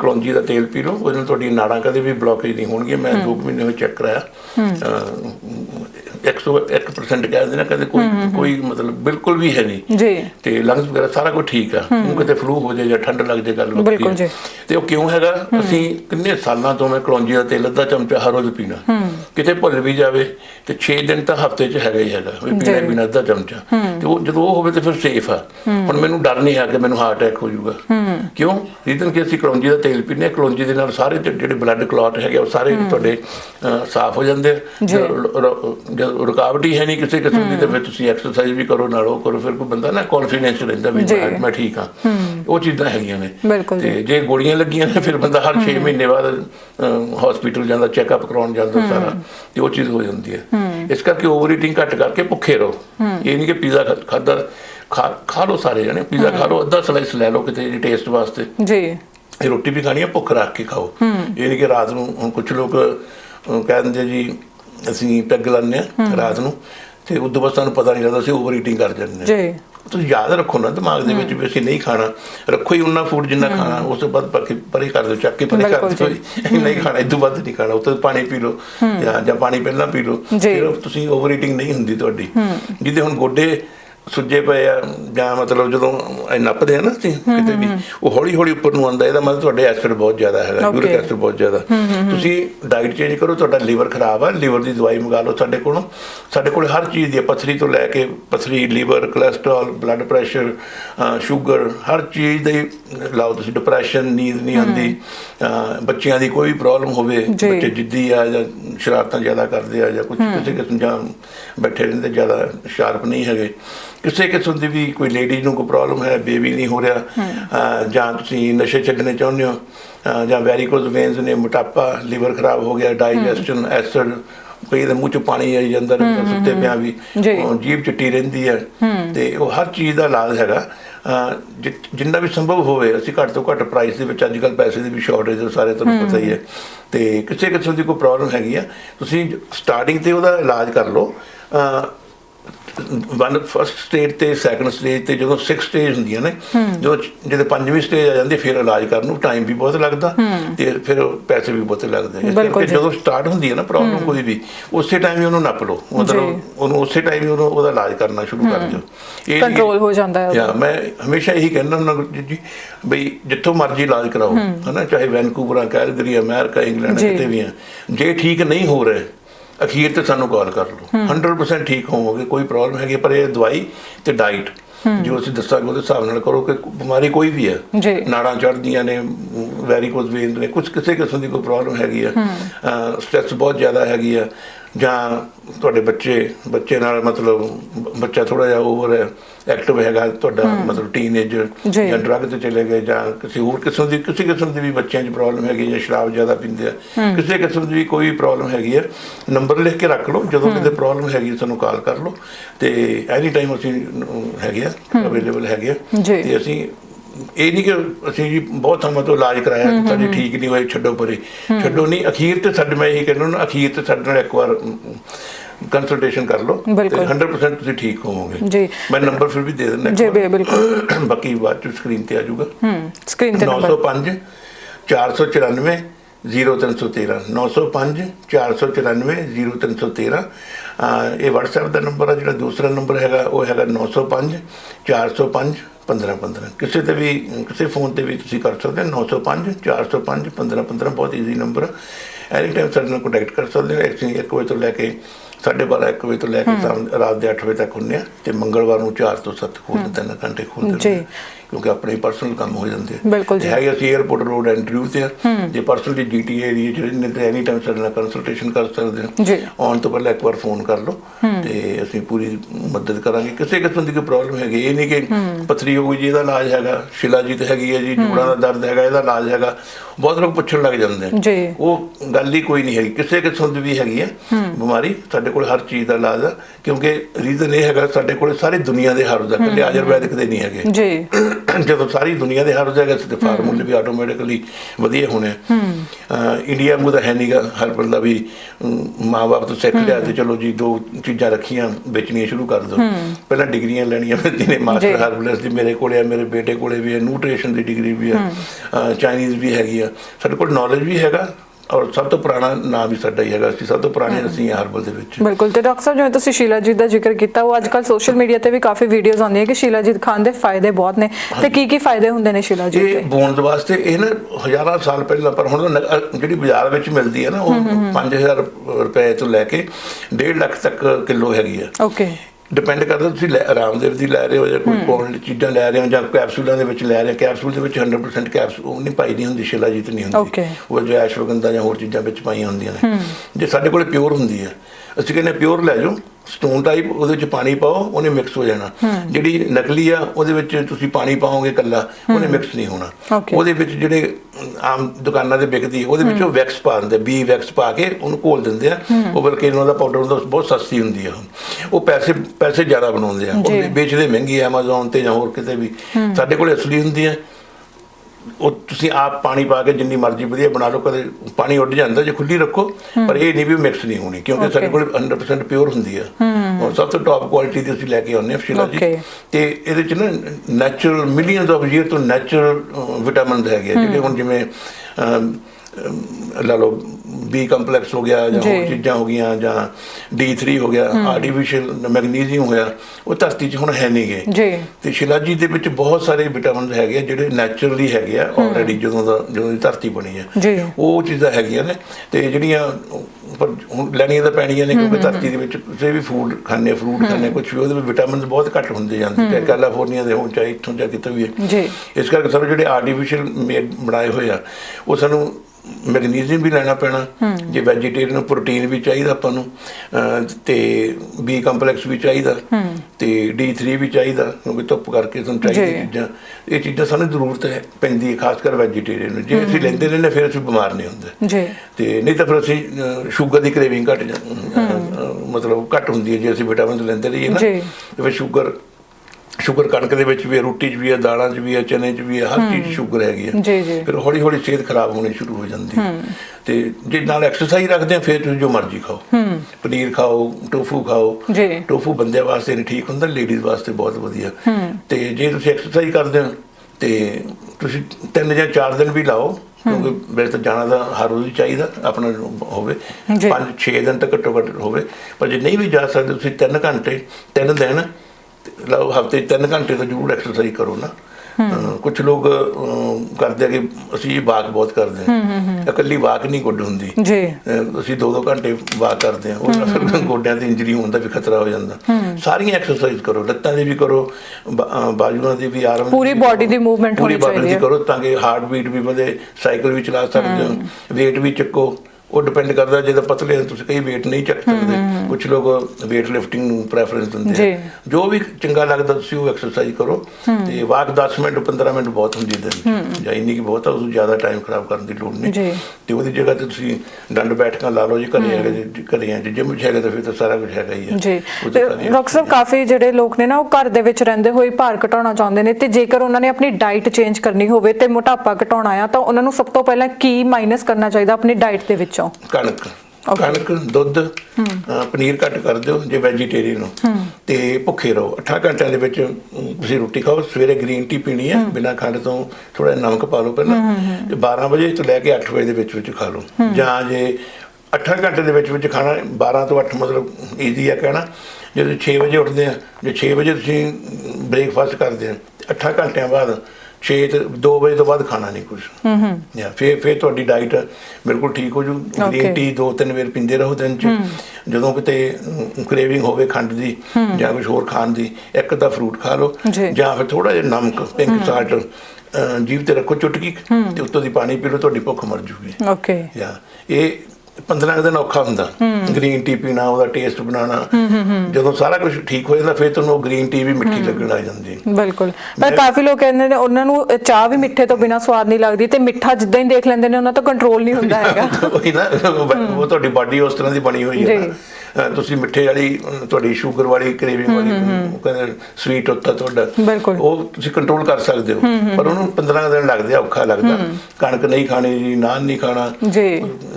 ਕਲੌਂਜੀ ਦਾ ਤੇਲ ਪੀ ਲਓ। ਉਹਦੇ ਨਾਲ ਤੁਹਾਡੀ ਨਾੜਾਂ ਕਦੇ ਵੀ ਬਲੌਕੇਜ ਨਹੀਂ ਹੋਣਗੀਆਂ। ਮੈਂ 2 ਮਹੀਨੇ ਹੋਏ ਚੈੱਕ ਕਰਾਇਆ। ਅਹ 101% ਕਹਿ ਦਿੰਦੇ ਨਾ ਕਦੇ ਕੋਈ ਕੋਈ ਮਤਲਬ ਬਿਲਕੁਲ ਵੀ ਹੈ ਨਹੀਂ। ਜੀ। ਤੇ ਲੰਗਸ ਵਗੈਰਾ ਸਾਰਾ ਕੁਝ ਠੀਕ ਆ। ਉਹਨੂੰ ਕਿਤੇ ਫਲੂ ਹੋ ਜਾਏ ਜਾਂ ਠੰਡ ਲੱਗ ਜਾਏ ਗੱਲ ਬਿਲਕੁਲ। ਜੀ। ਤੇ ਉਹ ਕਿਉਂ ਹੈਗਾ? ਅਸੀਂ ਕਿੰਨੇ ਸਾਲਾਂ ਤੋਂ ਮੈਂ ਕਲੌਂਜੀ ਦਾ ਤੇਲ ਅੱਧਾ ਚਮਚਾ ਹਰ ਰੋਜ਼ ਪੀਣਾ ਕਿਤੇ ਭੁੱਲ ਵੀ ਜਾਵੇ ਤੇ 6 ਦਿਨ ਤਾਂ ਹਫ਼ਤੇ 'ਚ ਹੈਗਾ ਹੀ ਹੈਗਾ ਵੀ ਪੀਣਾ। ਪੀਣਾ ਅੱਧਾ ਚਮਚਾ। ਤੇ ਉਹ ਜਦੋਂ ਉਹ ਹੋਵੇ ਤੇ ਫਿਰ ਸੇਫ ਆ। ਹੁਣ ਮੈਨੂੰ ਡਰ ਨਹੀਂ ਹੈ ਕਿ ਮੈਨੂੰ ਹਾਰਟ ਅਟੈਕ ਹੋ ਜਾਊਗਾ। ਕਿਉਂ? ਰੀਜ਼ਨ ਕਿ ਅਸੀਂ ਕਲੌਂਜੀ ਦਾ ਤੇਲ ਪੀਨੇ ਕਲੌਂਜੀ ਦੇ ਨਾਲ ਸਾਰੇ ਜਿਹੜੇ- ਬਲੱਡ ਕਲੌਟ ਹੈਗੇ ਉਹ ਸਾਰੇ ਤੁਹਾਡੇ ਸਾਫ਼ ਹੋ ਜਾਂਦੇ ਆ। ਜਦੋਂ ਰੁਕਾਵਟ ਹੀ ਹੈ ਨਹੀਂ ਕਿਸੇ ਕਿਸਮ ਦੀ ਤੇ ਫਿਰ ਤੁਸੀਂ ਐਕਸਰਸਾਈਜ਼ ਵੀ ਕਰੋ ਨਾਲ ਉਹ ਕਰੋ ਫਿਰ ਕੋਈ ਬੰਦਾ ਨਾ ਕੌਨਫੀਡੈਂਸ ਰਹਿੰਦਾ ਵੀ। ਮੈਂ- ਠੀਕ ਹਾਂ। ਉਹ ਚੀਜ਼ਾਂ ਹੈਗੀਆਂ ਨੇ। ਤੇ ਜੇ। ਗੋਲੀਆਂ ਲੱਗੀਆਂ ਨੇ ਫਿਰ ਬੰਦਾ ਹਰ 6 ਮਹੀਨੇ ਬਾਅਦ ਹਸਪੀਟਲ ਜਾਂਦਾ ਚੈੱਕਅਪ ਕਰਾਉਣ ਜਾਂਦਾ ਸਾਰਾ। ਤੇ ਉਹ ਚੀਜ਼ ਹੋ ਜਾਂਦੀ ਹੈ। ਇਸ ਕਰਕੇ ਓਵਰ ਈਟਿੰਗ ਘੱਟ ਕਰਕੇ ਭੁੱਖੇ ਰਹੋ। ਇਹ ਨਹੀਂ ਕਿ ਪੀਜ਼ਾ ਖਾਦਾ ਖਾ ਲਓ ਸਾਰੇ ਜਣੇ ਪੀਜ਼ਾ ਖਾ ਲਓ ਅੱਧਾ ਸਲਾਈਸ ਲੈ ਲਓ ਕਿਤੇ ਟੇਸਟ ਵਾਸਤੇ। ਜੀ। ਇਹ ਰੋਟੀ ਵੀ ਖਾਣੀ ਹੈ ਭੁੱਖ ਰੱਖ ਕੇ ਖਾਓ। ਇਹ ਨਹੀਂ ਕਿ ਰਾਤ ਨੂੰ ਹੁਣ ਕੁਝ ਲੋਕ ਅਹ, ਕਹਿ ਦਿੰਦੇ ਜੀ ਅਸੀਂ ਪੈਗ ਹਾਂ ਰਾਤ ਨੂੰ ਤੇ ਉਦੋਂ ਬਾਅਦ ਸਾਨੂੰ ਪਤਾ ਨਹੀਂ ਲੱਗਦਾ ਅਸੀਂ ਓਵਰ ਈਟਿੰਗ ਕਰ ਜਾਂਦੇ ਹਾਂ। ਜੀ। ਤੁਸੀਂ ਯਾਦ ਰੱਖੋ ਨਾ ਦਿਮਾਗ ਦੇ ਵਿੱਚ ਵੀ ਅਸੀਂ ਨਹੀਂ ਖਾਣਾ। ਰੱਖੋ ਹੀ ਉਹਨਾਂ ਫੂਡ ਜਿੰਨਾ ਖਾਣਾ ਉਸ ਤੋਂ ਬਾਅਦ ਪਰੇ ਪਰੇ ਕਰ ਦਿਓ ਚੱਕ ਕੇ ਪਰੇ ਕਰ ਦਿਓ। ਨਹੀਂ ਖਾਣਾ ਇਦੋਂ ਵੱਧ ਨਹੀਂ ਖਾਣਾ ਉੱਤੇ ਪਾਣੀ ਪੀ ਲਓ ਜਾਂ ਪਾਣੀ ਪਹਿਲਾਂ ਪੀ ਲਓ। ਫਿਰ ਤੁਸੀਂ ਓਵਰ ਈਟਿੰਗ ਨਹੀਂ ਹੁੰਦੀ ਤੁਹਾਡੀ। ਜਿਹਦੇ ਹੁਣ ਗੋਡੇ ਸੁੱਜੇ ਪਏ ਆ ਜਾਂ ਮਤਲਬ ਜਦੋਂ ਇਹ ਨੱਪਦੇ ਆ ਨਾ ਅਸੀਂ ਕਿਤੇ ਵੀ ਉਹ ਹੌਲੀ ਹੌਲੀ ਉੱਪਰ ਨੂੰ ਆਉਂਦਾ ਇਹਦਾ ਮਤਲਬ ਤੁਹਾਡੇ ਐਸਿਡ ਬਹੁਤ ਜ਼ਿਆਦਾ ਹੈਗਾ. ਯੂਰਿਕ ਐਸਿਡ ਬਹੁਤ ਜ਼ਿਆਦਾ ਤੁਸੀਂ ਡਾਈਟ ਚੇਂਜ ਕਰੋ ਤੁਹਾਡਾ ਲੀਵਰ ਖਰਾਬ ਆ ਲੀਵਰ ਦੀ ਦਵਾਈ ਮੰਗਾ ਲਓ ਸਾਡੇ ਕੋਲੋਂ ਸਾਡੇ ਕੋਲ ਹਰ ਚੀਜ਼ ਦੀ ਪੱਥਰੀ ਤੋਂ ਲੈ ਕੇ ਪੱਥਰੀ liver cholesterol blood pressure sugar ਹਰ ਚੀਜ਼ ਦੇ ਲਾਓ ਤੁਸੀਂ ਡਿਪਰੈਸ਼ਨ ਨੀਂਦ ਨਹੀਂ ਆਉਂਦੀ ਬੱਚਿਆਂ ਦੀ ਕੋਈ ਪ੍ਰੋਬਲਮ ਹੋਵੇ। ਬੱਚੇ ਜਿੱਦੀ ਆ ਜਾਂ ਸ਼ਰਾਰਤਾਂ ਜ਼ਿਆਦਾ ਕਰਦੇ ਆ ਜਾਂ ਕੁਝ ਕਿਸੇ ਕਿਸਮ ਜਾਂ ਬੈਠੇ ਰਹਿੰਦੇ ਜ਼ਿਆਦਾ ਸ਼ਾਰਪ ਨਹੀਂ ਹੈਗੇ ਕਿਸੇ ਕਿਸਮ ਦੀ ਵੀ ਕੋਈ ਲੇਡੀ ਨੂੰ ਕੋਈ ਪ੍ਰੋਬਲਮ ਹੈ ਬੇਬੀ ਨਹੀਂ ਹੋ ਰਿਹਾ ਜਾਂ ਤੁਸੀਂ ਨਸ਼ੇ ਛੱਡਣੇ ਚਾਹੁੰਦੇ ਹੋ ਜਾਂ ਵੈਰੀਕੋਜ਼ ਵੇਨਸ ਨੇ ਮੋਟਾਪਾ ਲੀਵਰ ਖਰਾਬ ਹੋ ਗਿਆ ਡਾਈਜੈਸ਼ਨ ਐਸਿਡ ਕਈ ਦੇ ਮੂੰਹ ਚ ਪਾਣੀ ਆਈ ਜਾਂਦਾ ਰਹਿੰਦਾ ਸੁੱਤੇ ਪਿਆ ਵੀ ਜੀਭ ਚਿੱਟੀ ਰਹਿੰਦੀ ਹੈ। ਤੇ ਉਹ ਹਰ ਚੀਜ਼ ਦਾ ਇਲਾਜ ਹੈਗਾ। ਜਿੰਨਾ ਵੀ ਸੰਭਵ ਹੋਵੇ ਅਸੀਂ ਘੱਟ ਤੋਂ ਘੱਟ ਪ੍ਰਾਈਸ ਦੇ ਵਿੱਚ ਅੱਜ ਕੱਲ ਪੈਸੇ ਦੀ ਵੀ ਸ਼ਾਰਟੇਜ ਸਾਰੇ ਤੁਹਾਨੂੰ ਪਤਾ ਹੀ ਹੈ। ਤੇ ਕਿਸੇ ਕਿਸਮ ਦੀ ਕੋਈ ਪ੍ਰੋਬਲਮ ਹੈਗੀ ਆ ਤੁਸੀਂ ਸਟਾਰਟਿੰਗ ਤੇ ਉਹਦਾ ਇਲਾਜ ਕਰ ਲਓ। ਵਨ ਫਰਸਟ ਸਟੇਜ ਤੇ ਸੈਕੰਡ ਸਟੇਜ ਤੇ ਜਦੋਂ 6 ਸਟੇਜ ਹੁੰਦੀਆਂ ਨੇ ਜਦੋਂ ਜਦੋਂ ਪੰਜਵੀਂ ਸਟੇਜ ਆ ਜਾਂਦੀ ਫਿਰ ਇਲਾਜ ਕਰਨ ਨੂੰ ਟਾਈਮ ਵੀ ਬਹੁਤ ਲੱਗਦਾ ਤੇ ਫਿਰ ਪੈਸੇ ਵੀ ਬਹੁਤ ਲੱਗਦੇ ਕਰਕੇ ਜੀ। ਜਦੋਂ ਸਟਾਰਟ ਹੁੰਦੀ ਹੈ ਨਾ ਪ੍ਰੋਬਲਮ ਕੋਈ ਵੀ ਉਸੇ ਟਾਈਮ ਹੀ ਉਹਨੂੰ ਨੱਪ ਲਓ। ਮਤਲਬ ਉਹਨੂੰ ਉਸੇ ਟਾਈਮ ਹੀ ਉਹਨੂੰ ਉਹਦਾ ਇਲਾਜ ਕਰਨਾ ਸ਼ੁਰੂ ਕਰ ਦਿਓ। ਇਹ ਕੰਟਰੋਲ ਹੋ ਜਾਂਦਾ ਹੈ ਯਾ ਮੈਂ ਹਮੇਸ਼ਾ ਇਹੀ ਕਹਿੰਦਾ ਹੁੰਦਾ ਜੀ ਬਈ ਜਿੱਥੋਂ ਮਰਜ਼ੀ ਇਲਾਜ ਕਰਾਓ ਹਨਾ ਚਾਹੇ ਵੈਨਕੂਵਰ ਆ ਕੈਲਗਰੀ ਅਮਰੀਕਾ ਇੰਗਲੈਂਡ। ਕਿਤੇ ਵੀ ਆ। ਜੇ ਠੀਕ ਨਹੀਂ ਹੋ ਰਹੇ ਅਖੀਰ ਤੇ ਸਾਨੂੰ ਕਾਲ ਕਰ ਲਓ। 100% ਠੀਕ ਹੋਵੋਗੇ ਕੋਈ ਪ੍ਰੋਬਲਮ ਹੈਗੀ ਪਰ ਇਹ ਦਵਾਈ ਤੇ ਡਾਈਟ ਜੋ ਅਸੀਂ ਦੱਸਾਂਗੇ ਉਹਦੇ ਹਿਸਾਬ ਨਾਲ ਕਰੋ ਕਿ ਬਿਮਾਰੀ ਕੋਈ ਵੀ ਹੈ। ਨਾੜਾਂ ਚੜ੍ਹਦੀਆਂ ਨੇ ਵੈਰੀਕੋਜ਼ ਵੇਨ ਨੇ ਕੁਝ ਕਿਸੇ ਕਿਸਮ ਦੀ ਕੋਈ ਪ੍ਰੋਬਲਮ ਹੈਗੀ ਆ ਸਟ੍ਰੈਸ ਬਹੁਤ ਜ਼ਿਆਦਾ ਹੈਗੀ ਆ ਜਾਂ ਤੁਹਾਡੇ ਬੱਚੇ ਬੱਚੇ ਨਾਲ ਮਤਲਬ ਬੱਚਾ ਥੋੜਾ ਜਿਹਾ ਓਵਰ ਐਕਟਿਵ ਹੈਗਾ ਤੁਹਾਡਾ ਮਤਲਬ ਟੀਨੇਜਰ ਜੀ। ਡਰੱਗ ਤੇ ਚਲੇ ਗਏ ਜਾਂ ਕਿਸੇ ਹੋਰ ਕਿਸਮ ਦੀ ਕਿਸੇ ਕਿਸਮ ਦੀ ਵੀ ਬੱਚਿਆਂ 'ਚ ਪ੍ਰੋਬਲਮ ਹੈਗੀ ਜਾਂ ਸ਼ਰਾਬ ਜ਼ਿਆਦਾ ਪੀਂਦੇ ਆ ਕਿਸੇ ਕਿਸਮ ਦੀ ਵੀ ਕੋਈ ਪ੍ਰੋਬਲਮ ਹੈਗੀ ਆ ਨੰਬਰ ਲਿਖ ਕੇ ਰੱਖ ਲਓ ਜਦੋਂ ਕਿਤੇ ਪ੍ਰੋਬਲਮ ਹੈਗੀ ਸਾਨੂੰ ਕਾਲ ਕਰ ਲਓ ਤੇ ਐਨੀ ਟਾਈਮ ਅਸੀਂ ਹੈਗੇ ਆ ਅਵੇਲੇਬਲ ਹੈਗੇ ਆ। ਤੇ ਅਸੀਂ ਇਹ ਨਹੀਂ ਕਿ ਅਸੀਂ ਜੀ ਬਹੁਤ ਥਾਵਾਂ ਤੋਂ ਇਲਾਜ ਕਰਾਇਆ ਤੇ ਸਾਡੇ ਠੀਕ ਨਹੀਂ ਹੋਏ ਛੱਡੋ ਪਰੇ। ਛੱਡੋ ਨਹੀਂ ਅਖੀਰ ਤੇ ਸਾਡੇ ਮੈਂ ਇਹੀ ਕਹਿੰਦਾ ਨਾ ਅਖੀਰ ਤੇ ਸਾਡੇ ਨਾਲ ਇੱਕ ਵਾਰ ਕੰਸਲਟੇਸ਼ਨ ਕਰ ਲਓ ਬਿਲਕੁਲ। 100% ਤੁਸੀਂ ਠੀਕ ਹੋਵੋਗੇ। ਜੀ। ਮੈਂ ਨੰਬਰ ਫਿਰ ਵੀ ਦੇ ਦਿੰਦਾ ਜੀ ਬਿਲਕੁਲ। ਬਾਕੀ ਬਾਅਦ ਚ ਸਕਰੀਨ ਤੇ ਆ ਜਾਊਗਾ। ਹੂੰ ਸਕਰੀਨ ਤੇ ਨੰਬਰ 905 494 0313 905 494 0313 ਅਹ ਇਹ WhatsApp ਦਾ ਨੰਬਰ ਆ ਜਿਹੜਾ ਦੂਸਰਾ ਨੰਬਰ ਹੈਗਾ ਉਹ ਹੈਗਾ 905 405 1515 ਕਿਸੇ ਤੇ ਵੀ ਕਿਸੇ ਫੋਨ ਤੇ ਵੀ ਤੁਸੀਂ ਕਰ ਸਕਦੇ ਹੋ 905 405 1515 ਬਹੁਤ ਈਜ਼ੀ ਨੰਬਰ ਐਨੀ ਟਾਈਮ ਸਾਡੇ ਨਾਲ ਕੰਟੈਕਟ ਕਰ ਸਕਦੇ ਹੋ ਐਕਚੁਅਲੀ 1 ਵਜੇ ਤੋਂ ਲੈ ਕੇ 12:30 1 ਵਜੇ ਤੋਂ ਲੈ ਕੇ ਰਾਤ ਦੇ 8 ਵਜੇ ਤੱਕ ਹੁੰਦੇ ਆ ਤੇ ਮੰਗਲਵਾਰ ਨੂੰ 4 ਤੋਂ 7 ਖੋਲ੍ਹਦੇ ਤਿੰਨ ਘੰਟੇ ਖੋਲ੍ਹਦੇ ਜੀ। ਕਿਉਂਕਿ ਆਪਣੇ ਪਰਸਨਲ ਕੰਮ ਹੋ ਜਾਂਦੇ ਆ। ਬਿਲਕੁਲ ਜੀ। ਹੈਗੇ ਅਸੀਂ 에어ਪੋਰਟ ਰੋਡ ਐਂਟਰੀ ਤੇ ਜੇ ਪਰਸਨਲ ਦੀ ਜੀਟੀ ਏਰੀਆ ਜਿਹੜੇ ਨੇ ਤੇ ਐਨੀ ਟਾਈਮ ਸਾਡੇ ਨਾਲ ਕੰਸਲਟੇਸ਼ਨ ਕਰ ਸਕਦੇ ਹੋ ਜੀ। ਆਉਣ ਤੋਂ ਪਹਿਲਾਂ ਇੱਕ ਵਾਰ ਫੋਨ ਕਰ ਲਓ ਤੇ ਅਸੀਂ ਪੂਰੀ ਮਦਦ ਕਰਾਂਗੇ। ਕਿਸੇ ਕਿਸਮ ਦੀ ਕੋਈ ਪ੍ਰੋਬਲਮ ਹੈਗੀ ਇਹ ਨਹੀਂ ਕਿ ਪਥਰੀ ਹੋ ਗਈ ਜੀ ਇਹਦਾ ਇਲਾਜ ਹੈਗਾ ਸ਼ਿਲਾਜੀਤ ਹੈਗੀ ਹੈ ਜੀ ਜੋੜਾਂ ਦਾ ਦਰਦ ਹੈਗਾ ਇਹਦਾ ਇਲਾਜ ਹੈਗਾ। ਬਹੁਤ ਲੋਕ ਪੁੱਛਣ ਲੱਗ ਜਾਂਦੇ ਆ। ਜੀ। ਉਹ ਗੱਲ ਹੀ ਕੋਈ ਨਹੀਂ ਹੈਗੀ। ਕਿਸੇ ਕਿਸਮ ਦੀ ਵੀ ਹੈਗੀ ਹੈ। ਬਿਮਾਰੀ ਸਾਡੇ ਕੋਲ ਹਰ ਚੀਜ਼ ਦਾ ਇਲਾਜ ਆ। ਕਿਉਂਕਿ ਰੀਜ਼ਨ ਇਹ ਹੈਗਾ ਸਾਡੇ ਕੋਲ ਸਾਰੀ ਦੁਨੀਆ ਦੇ ਹਰ ਦਾ। ਇਕੱਲੇ ਆਯੁਰਵੈਦਿਕ ਦੇ ਨਹੀਂ ਹੈਗੇ। ਜੀ। ਜਦੋਂ ਸਾਰੀ ਦੁਨੀਆ ਦੇ ਹਰ ਜਗ੍ਹਾ ਤੇ ਫਾਰਮੂਲੇ ਵੀ ਆਟੋਮੈਟਿਕਲੀ ਵਧੀਆ ਹੋਣੇ ਇੰਡੀਆ ਨੂੰ ਤਾਂ ਹੈ ਨਹੀਂਗਾ ਹਰ ਬੰਦਾ ਵੀ ਮਾਪੇ ਤੋਂ ਸਿੱਖ ਲਿਆ ਤੇ ਚਲੋ ਜੀ ਦੋ ਚੀਜ਼ਾਂ ਰੱਖੀਆਂ ਵੇਚਣੀਆਂ ਸ਼ੁਰੂ ਕਰ ਦੋ। ਪਹਿਲਾਂ ਡਿਗਰੀਆਂ ਲੈਣੀਆਂ ਜਿਹਨੇ ਮਾਸਟਰ। ਹਰਬਲਸ ਦੀ ਮੇਰੇ ਕੋਲੇ ਆ ਮੇਰੇ ਬੇਟੇ ਕੋਲੇ ਵੀ ਹੈ ਨਿਊਟ੍ਰੀਸ਼ਨ ਦੀ ਡਿਗਰੀ ਵੀ ਹੈ। ਚਾਈਨੀਜ਼ ਵੀ ਹੈਗੀ ਆ। ਸਾਡੇ ਕੋਲ ਨੌਲੇਜ ਵੀ ਹੈਗਾ ਔਰ ਸਭ ਤੋਂ ਪੁਰਾਣਾ ਨਾਮ ਵੀ ਸਾਡਾ ਹੀ ਹੈਗਾ ਅਸੀਂ ਸਭ ਤੋਂ ਪੁਰਾਣੇ ਅਸੀਂ ਹਰਬਲ ਦੇ ਵਿੱਚ। ਬਿਲਕੁਲ ਤੇ ਡਾਕਟਰ ਸਾਹਿਬ ਜਿਵੇਂ ਤੁਸੀਂ ਸ਼ੀਲਾਜੀਤ ਦਾ ਜ਼ਿਕਰ ਕੀਤਾ ਉਹ ਅੱਜਕੱਲ ਸੋਸ਼ਲ ਮੀਡੀਆ ਤੇ ਵੀ ਕਾਫੀ ਵੀਡੀਓਜ਼ ਆਉਂਦੀਆਂ ਕਿ ਸ਼ੀਲਾਜੀਤ ਖਾਣ ਦੇ ਫਾਇਦੇ ਬਹੁਤ ਨੇ। ਤੇ ਕੀ ਕੀ ਫਾਇਦੇ ਹੁੰਦੇ ਨੇ ਸ਼ੀਲਾਜੀਤ ਇਹ ਦੇ? ਬੋਨਸ ਵਾਸਤੇ ਇਹ ਨਾ ਹਜ਼ਾਰਾਂ ਸਾਲ ਪਹਿਲਾਂ ਪਰ ਹੁਣ ਜਿਹੜੀ ਬਾਜ਼ਾਰ ਵਿੱਚ ਮਿਲਦੀ ਹੈ ਨਾ ਉਹ 5000 ਰੁਪਏ ਤੋਂ ਲੈ ਕੇ 1.5 ਲੱਖ ਤੱਕ ਕਿਲੋ ਹੈਗੀ ਆ। ਓਕੇ ਡਿਪੈਂਡ ਕਰਦਾ ਤੁਸੀਂ ਆਰਾਮਦੇਵ ਦੀ ਲੈ ਰਹੇ ਹੋ ਜਾਂ ਕੋਈ ਪੌਣ ਚੀਜ਼ਾਂ ਲੈ ਰਹੇ ਹੋ ਜਾਂ ਕੈਪਸੂਲਾਂ ਦੇ ਵਿੱਚ ਲੈ ਰਹੇ ਹੋ। ਕੈਪਸੂਲ ਦੇ ਵਿੱਚ 100% ਕੈਪਸੂਲ ਉਹ ਨਹੀਂ ਪਾਈ ਦੀ ਹੁੰਦੀ ਸ਼ਿਲਾਜੀਤ ਨਹੀਂ ਹੁੰਦੀ. ਉਹ ਜੋ ਐਸ਼ਵਗੰਧਾ ਜਾਂ ਹੋਰ ਚੀਜ਼ਾਂ ਵਿੱਚ ਪਾਈਆਂ ਹੁੰਦੀਆਂ ਨੇ। ਜੇ ਸਾਡੇ ਕੋਲੇ ਪਿਓਰ ਹੁੰਦੀ ਹੈ ਅਸੀਂ ਕਹਿੰਦੇ ਪਿਓਰ ਲੈ ਜਾਓ ਸਟੋਨ ਟਾਈਪ ਉਹਦੇ ਵਿੱਚ ਪਾਣੀ ਪਾਓ ਉਹਨੇ ਮਿਕਸ ਹੋ ਜਾਣਾ। ਜਿਹੜੀ ਨਕਲੀ ਆ ਉਹਦੇ ਵਿੱਚ ਤੁਸੀਂ ਪਾਣੀ ਪਾਓਗੇ ਕੱਲਾ ਉਹਨੇ ਮਿਕਸ ਨਹੀਂ ਹੋਣਾ. ਉਹਦੇ ਵਿੱਚ ਜਿਹੜੇ ਆਮ ਦੁਕਾਨਾਂ ਤੇ ਵਿਕਦੀ ਉਹਦੇ ਵਿੱਚ ਉਹ ਵੈਕਸ ਪਾ ਦਿੰਦੇ ਬੀ ਵੈਕਸ ਪਾ ਕੇ ਉਹਨੂੰ ਘੋਲ ਦਿੰਦੇ ਆ। ਉਹ ਬਲਕਿ ਉਹਨਾਂ ਦਾ ਪਾਊਡਰ ਹੁੰਦਾ ਬਹੁਤ ਸਸਤੀ ਹੁੰਦੀ ਆ। ਉਹ। ਪੈਸੇ ਪੈਸੇ ਜ਼ਿਆਦਾ ਬਣਾਉਂਦੇ ਆ। ਉਹ। ਵੇਚਦੇ ਮਹਿੰਗੀ ਐਮਾਜ਼ੋਨ ਤੇ ਜਾਂ ਹੋਰ ਕਿਤੇ ਵੀ। ਸਾਡੇ ਕੋਲ ਅਸਲੀ ਹੁੰਦੀ ਆ ਉਹ ਤੁਸੀਂ ਆਪ ਪਾਣੀ ਪਾ ਕੇ ਜਿੰਨੀ ਮਰਜ਼ੀ ਵਧੀਆ ਬਣਾ ਲਓ ਕਦੇ ਪਾਣੀ ਉੱਡ ਜਾਂਦਾ ਜੇ ਖੁੱਲੀ ਰੱਖੋ ਪਰ ਇਹ ਨਹੀਂ ਵੀ ਮਿਕਸ ਨਹੀਂ ਹੋਣੀ ਕਿਉਂਕਿ ਸਾਡੇ. ਕੋਲ 100% ਪਿਓਰ ਹੁੰਦੀ ਆ। ਔਰ ਸਭ ਤੋਂ ਟੌਪ ਕੁਆਲਿਟੀ ਦੀ ਅਸੀਂ ਲੈ ਕੇ ਆਉਂਦੇ ਹਾਂ ਫਿਲਾ ਜੀ. ਤੇ ਇਹਦੇ ਚ ਨਾ ਨੈਚੁਰਲ ਮਿਲੀਅਨਸ ਆਫ ਈਅਰ ਤੋਂ ਨੈਚੁਰਲ ਵਿਟਾਮਿਨਸ ਹੈਗੇ ਜਿਹੜੇ ਹੁਣ ਜਿਵੇਂ ਲਾ ਲਓ ਬੀ ਕੰਪਲੈਕਸ ਹੋ ਗਿਆ ਜਾਂ ਹੋਰ। ਚੀਜ਼ਾਂ ਹੋ ਗਈਆਂ ਜਾਂ D3 ਹੋ ਗਿਆ ਆਰਟੀਫੀਸ਼ੀਅਲ ਮੈਗਨੀਜ਼ੀਅਮ ਹੋਇਆ ਉਹ ਧਰਤੀ 'ਚ ਹੁਣ ਹੈ ਨਹੀਂਗੇ ਜੀ ਤੇ ਸ਼ਿਲਾਜੀ ਦੇ ਵਿੱਚ ਬਹੁਤ ਸਾਰੇ ਵਿਟਾਮਿਨਸ ਹੈਗੇ ਆ ਜਿਹੜੇ ਨੈਚੁਰਲੀ ਹੈਗੇ ਆ ਆਲਰੇਡੀ ਜਦੋਂ ਦਾ ਜਦੋਂ ਦੀ ਧਰਤੀ ਬਣੀ ਜੀ। ਉਹ ਚੀਜ਼ਾਂ ਹੈਗੀਆਂ ਨੇ ਤੇ ਜਿਹੜੀਆਂ ਪਰ ਹੁਣ ਲੈਣੀਆਂ ਤਾਂ ਪੈਣੀਆਂ ਨੇ ਕਿਉਂਕਿ ਧਰਤੀ ਦੇ ਵਿੱਚ ਕਿਸੇ ਵੀ ਫੂਡ ਖਾਣੇ ਫਰੂਟ ਖਾਣੇ ਕੁਝ ਵੀ ਉਹਦੇ ਵਿੱਚ ਵਿਟਾਮਿਨਸ ਬਹੁਤ ਘੱਟ ਹੁੰਦੇ ਜਾਂਦੇ ਚਾਹੇ ਕੈਲੀਫੋਰਨੀਆ ਦੇ ਹੋਣ ਚਾਹੇ ਇੱਥੋਂ ਜਾਂ ਕਿਤੋਂ ਵੀ ਹੈ। ਜੀ। ਇਸ ਕਰਕੇ ਸਾਨੂੰ ਜਿਹੜੇ ਆਰਟੀਫੀਸ਼ੀਅਲ ਮੇਡ ਬਣਾਏ ਹੋਏ ਆ ਉਹ ਸਾਨੂੰ ਮੈਗਨੀਜ਼ੀਅਮ ਵੀ ਲੈਣਾ ਪੈਣਾ ਜੇ ਵੈਜੀਟੇਰੀਅਨ ਨੂੰ ਪ੍ਰੋਟੀਨ ਵੀ ਚਾਹੀਦਾ ਆਪਾਂ ਨੂੰ ਤੇ ਬੀ ਕੰਪਲੈਕਸ ਵੀ ਚਾਹੀਦਾ ਤੇ D3 ਵੀ ਚਾਹੀਦਾ ਕਿਉਂਕਿ ਧੁੱਪ ਕਰਕੇ ਤੁਹਾਨੂੰ ਚਾਹੀਦੀ। ਚੀਜ਼ਾਂ। ਇਹ ਚੀਜ਼ਾਂ ਸਾਨੂੰ ਜ਼ਰੂਰਤ ਹੈ ਪੈਂਦੀ ਹੈ ਖਾਸ ਕਰ ਵੈਜੀਟੇਰੀਅਨ ਨੂੰ। ਜੇ ਅਸੀਂ ਲੈਂਦੇ ਰਹਿੰਦੇ ਫਿਰ ਅਸੀਂ ਬਿਮਾਰ ਨਹੀਂ ਹੁੰਦੇ। ਜੀ। ਤੇ ਨਹੀਂ ਤਾਂ ਫਿਰ ਅਸੀਂ ਸ਼ੂਗਰ ਦੀ ਕ੍ਰੇਵਿੰਗ ਘਟ ਜਾਂ- ਅਹ, ਅਹ, ਮਤਲਬ ਘੱਟ ਹੁੰਦੀ ਹੈ ਜੇ ਅਸੀਂ ਵਿਟਾਮਿਨ ਲੈਂਦੇ ਰਹੀਏ ਨਾ। ਤੇ ਫਿਰ ਸ਼ੂਗਰ ਸ਼ੂਗਰ ਕਣਕ ਦੇ ਵਿੱਚ ਵੀ ਹੈ ਰੋਟੀ 'ਚ ਵੀ ਹੈ ਦਾਲਾਂ 'ਚ ਵੀ ਹੈ ਚਨੇ 'ਚ ਵੀ ਹੈ ਹਰ ਚੀਜ਼ 'ਚ ਸ਼ੂਗਰ ਹੈਗੀ ਹੈ। ਜੀ, ਜੀ। ਫਿਰ ਹੌਲੀ ਹੌਲੀ ਸਿਹਤ ਖਰਾਬ ਹੋਣੀ ਸ਼ੁਰੂ ਹੋ ਜਾਂਦੀ ਹੈ। ਤੇ ਜੇ ਨਾਲ ਐਕਸਰਸਾਈਜ਼ ਰੱਖਦੇ ਆ ਫਿਰ ਤੁਸੀਂ ਜੋ ਮਰਜ਼ੀ ਖਾਓ। ਪਨੀਰ ਖਾਓ ਟੋਫੂ ਖਾਓ। ਜੀ। ਟੋਫੂ ਬੰਦਿਆਂ ਵਾਸਤੇ ਨਹੀਂ ਠੀਕ ਹੁੰਦਾ ਲੇਡੀਜ਼ ਵਾਸਤੇ ਬਹੁਤ ਵਧੀਆ। ਤੇ ਜੇ ਤੁਸੀਂ ਐਕਸਰਸਾਈਜ਼ ਕਰਦੇ ਹੋ ਤੇ ਤੁਸੀਂ ਤਿੰਨ ਜਾਂ ਚਾਰ ਦਿਨ ਵੀ ਲਾਓ ਕਿਉਂਕਿ ਵੈਸੇ ਤਾਂ ਜਾਣਾ ਤਾਂ ਹਰ ਰੋਜ਼ ਚਾਹੀਦਾ ਆਪਣਾ ਹੋਵੇ। ਜੀ। 5-6 ਦਿਨ ਤੱਕ ਘੱਟੋ ਘੱਟ ਹੋਵੇ। ਪਰ ਜੇ ਨਹੀਂ ਵੀ ਜਾ ਸਕਦੇ ਤੁਸੀਂ 3 ਘੰਟੇ 3 ਦਿਨ ਲਓ ਹਫ਼ਤੇ 3 ਘੰਟੇ ਤਾਂ ਜ਼ਰੂਰ ਐਕਸਰਸਾਈਜ਼ ਕਰੋ ਨਾ। ਕੁਝ ਲੋਕ ਕਰਦੇ ਆ ਕਿ ਅਸੀਂ ਵਾਕ ਬਹੁਤ ਕਰਦੇ ਹਾਂ। ਇਕੱਲੀ ਵਾਕ ਨਹੀਂ ਗੁੱਡ ਹੁੰਦੀ। ਜੀ। ਅਸੀਂ 2-2 ਘੰਟੇ ਵਾਕ ਕਰਦੇ ਹਾਂ। ਉਹ ਨਾਲ ਗੋਡਿਆਂ ਤੇ ਇੰਜਰੀ ਹੋਣ ਦਾ ਵੀ ਖਤਰਾ ਹੋ ਜਾਂਦਾ। ਸਾਰੀਆਂ ਐਕਸਰਸਾਈਜ਼ ਕਰੋ ਲੱਤਾਂ ਦੀ ਵੀ ਕਰੋ ਬਾਜੂਆਂ ਦੀ ਵੀ ਆਰਮ ਪੂਰੀ body ਦੀ ਪੂਰੀ ਹੋਣੀ ਚਾਹੀਦੀ ਹੈ। ਕਰੋ ਤਾਂ ਕਿ ਹਾਰਟ ਬੀਟ ਵੀ ਵਧੇ ਸਾਈਕਲ ਵੀ ਚਲਾ ਸਕਦੇ ਹੋ। weight ਵੀ ਚੱਕੋ। ਉਹ ਡਿਪੈਂਡ ਕਰਦਾ ਜੇ ਤਾਂ ਪਤਲੇ ਹੋ ਤੁਸੀਂ ਕਈ weight ਨਹੀਂ ਚੱਕ ਸਕਦੇ। ਕੁਝ ਲੋਕ weight lifting ਨੂੰ ਪ੍ਰੈਫਰੈਂਸ ਦਿੰਦੇ। ਆ। ਜੋ। ਵੀ ਚੰਗਾ ਲੱਗਦਾ ਤੁਸੀਂ ਉਹ ਐਕਸਰਸਾਈਜ਼ ਕਰੋ। ਤੇ ਵਾਕ 10 ਮਿੰਟ 15 ਮਿੰਟ ਬਹੁਤ ਹੁੰਦੀ ਹੈ ਦਿਨ। ਜਾਂ ਇੰਨੀ ਕਿ ਬਹੁਤ ਆ ਉਸ ਤੋਂ ਜ਼ਿਆਦਾ ਟਾਈਮ ਖਰਾਬ ਕਰਨ ਦੀ ਲੋੜ ਨਹੀਂ। ਤੇ ਉਹਦੀ ਜਗ੍ਹਾ ਤੇ ਤੁਸੀਂ ਡੰਡ ਬੈਠਕਾਂ ਲਾ ਲਓ ਜੇ ਘਰੇ ਹੈਗੇ ਜੇ ਘਰੇ ਆ ਜੇ ਜਿਮ ਹੈਗਾ ਤਾਂ ਫਿਰ ਤਾਂ ਸਾਰਾ ਕੁਝ ਹੈਗਾ ਹੀ ਹੈ ਜੀ। ਡਾਕਟਰ ਸਾਹਿਬ ਕਾਫੀ ਜਿਹੜੇ ਲੋਕ ਨੇ ਨਾ ਉਹ ਘਰ ਦੇ ਵਿੱਚ ਰਹਿੰਦੇ ਹੋਏ ਭਾਰ ਘਟਾਉਣਾ ਚਾਹੁੰਦੇ ਨੇ। ਤੇ ਜੇਕਰ ਉਹਨਾਂ ਨੇ ਆਪਣੀ ਡਾਈਟ ਚੇਂਜ ਕਰਨੀ ਹੋਵੇ ਤੇ ਮੋਟਾਪਾ ਘਟਾਉਣਾ ਆ ਤਾਂ ਉਹਨਾਂ ਨੂੰ ਸਭ ਤੋਂ ਪਹਿਲਾਂ ਕੀ ਮਾਈਨਸ ਕਰਨਾ ਚਾਹੀਦਾ ਆਪਣੀ ਡਾਈਟ ਦੇ ਵਿੱਚੋਂ? ਕਣਕ। ਕਣਕ ਦੁੱਧ ਪਨੀਰ ਘੱਟ ਕਰ ਦਿਓ ਜੇ ਵੈਜੀਟੇਰੀਅਨ ਹੋ। ਤੇ ਭੁੱਖੇ ਰਹੋ। 8 ਘੰਟਿਆਂ ਦੇ ਵਿੱਚ ਤੁਸੀਂ ਰੋਟੀ ਖਾਓ। ਸਵੇਰੇ ਗ੍ਰੀਨ ਟੀ ਪੀਣੀ ਹੈ। ਬਿਨਾਂ ਖੰਡ ਤੋਂ ਥੋੜਾ ਨਮਕ ਪਾ ਲਓ ਪਹਿਲਾਂ। ਤੇ 12 ਵਜੇ ਤੋਂ ਲੈ ਕੇ 8 ਵਜੇ ਦੇ ਵਿੱਚ ਵਿੱਚ ਖਾ ਲਓ। ਜਾਂ ਜੇ 8 ਘੰਟੇ ਦੇ ਵਿੱਚ ਵਿੱਚ ਖਾਣਾ 12 ਤੋਂ 8 ਮਤਲਬ ਈਜ਼ੀ ਆ ਕਹਿਣਾ। ਜਦੋਂ 6 ਵਜੇ ਉੱਠਦੇ ਆ ਜੇ 6 ਵਜੇ ਤੁਸੀਂ ਬ੍ਰੇਕਫਾਸਟ ਕਰਦੇ ਆ 8 ਘੰਟਿਆਂ ਬਾਅਦ 6 ਤੇ 2 ਵਜੇ ਤੋਂ ਬਾਅਦ ਖਾਣਾ ਨਹੀਂ ਕੁਝ ਹੂੰ ਹੂੰ। ਜਾਂ ਫਿਰ ਫਿਰ ਤੁਹਾਡੀ ਡਾਈਟ ਬਿਲਕੁਲ ਠੀਕ ਹੋ ਜੂ. ਗ੍ਰੀਨ ਟੀ ਦੋ ਤਿੰਨ ਵਾਰ ਪੀਂਦੇ ਰਹੋ ਦਿਨ ਚ। ਜਦੋਂ ਕਿਤੇ ਕ੍ਰੇਵਿੰਗ ਹੋਵੇ ਖੰਡ ਦੀ ਜਾਂ ਕੁਝ ਹੋਰ ਖਾਣ ਦੀ ਇੱਕ ਤਾਂ ਫਰੂਟ ਖਾ ਲਓ। ਜੀ। ਜਾਂ ਫਿਰ ਥੋੜਾ ਜਿਹਾ ਨਮਕ ਪਿੰਕ ਸਾਲਟ ਜੀਭ ਤੇ ਰੱਖੋ ਚੁਟਕੀ। ਤੇ ਉੱਤੋਂ ਦੀ ਪਾਣੀ ਪੀ ਲਓ ਤੁਹਾਡੀ ਭੁੱਖ ਮਰ ਜੂਗੀ। ਓਕੇ ਯਾ ਇਹ 15 ਕੁ ਦਿਨ ਔਖਾ ਹੁੰਦਾ। ਗ੍ਰੀਨ ਟੀ ਪੀਣਾ ਉਹਦਾ ਟੇਸਟ ਬਣਾਉਣਾ। ਜਦੋਂ ਸਾਰਾ ਕੁਝ ਠੀਕ ਹੋ ਜਾਂਦਾ ਫਿਰ ਤੁਹਾਨੂੰ ਗ੍ਰੀਨ ਟੀ ਵੀ ਮਿੱਠੀ ਲੱਗਣ ਲੱਗ ਜਾਂਦੀ ਬਿਲਕੁਲ। ਪਰ ਕਾਫੀ ਲੋਕ ਕਹਿੰਦੇ ਨੇ ਉਹਨਾਂ ਨੂੰ ਚਾਹ ਵੀ ਮਿੱਠੇ ਤੋਂ ਬਿਨਾ ਸਵਾਦ ਨਹੀਂ ਲੱਗਦੀ ਤੇ ਮਿੱਠਾ ਜਿੱਦਾਂ ਹੀ ਦੇਖ ਲੈਂਦੇ ਨੇ ਉਹਨਾਂ ਤੋਂ ਕੰਟਰੋਲ ਨਹੀਂ ਹੁੰਦਾ (laughs) ਹੈਗਾ। ਉਹੀ ਨਾ ਉਹ ਤੁਹਾਡੀ ਬਾਡੀ ਉਸ ਤਰ੍ਹਾਂ ਦੀ ਬਣੀ ਹੋਈ ਹੈ ਤੁਸੀਂ ਮਿੱਠੇ ਵਾਲੀ ਤੁਹਾਡੀ ਸ਼ੂਗਰ ਵਾਲੀ ਕ੍ਰੇਵਿੰਗ ਵਾਲੀ ਉਹ ਕਹਿੰਦੇ ਸਵੀਟ ਹੁੰਦਾ ਤੁਹਾਡਾ। ਉਹ ਤੁਸੀਂ ਕੰਟਰੋਲ ਕਰ ਸਕਦੇ ਹੋ। ਪਰ ਉਹਨੂੰ 15 ਕੁ ਦਿਨ ਲੱਗਦੇ ਆ ਔਖਾ ਲੱਗਦਾ। ਕਣਕ ਨਹੀਂ ਖਾਣੀ ਜੀ ਨਾਨ ਨਹੀਂ ਖਾਣਾ। ਜੀ।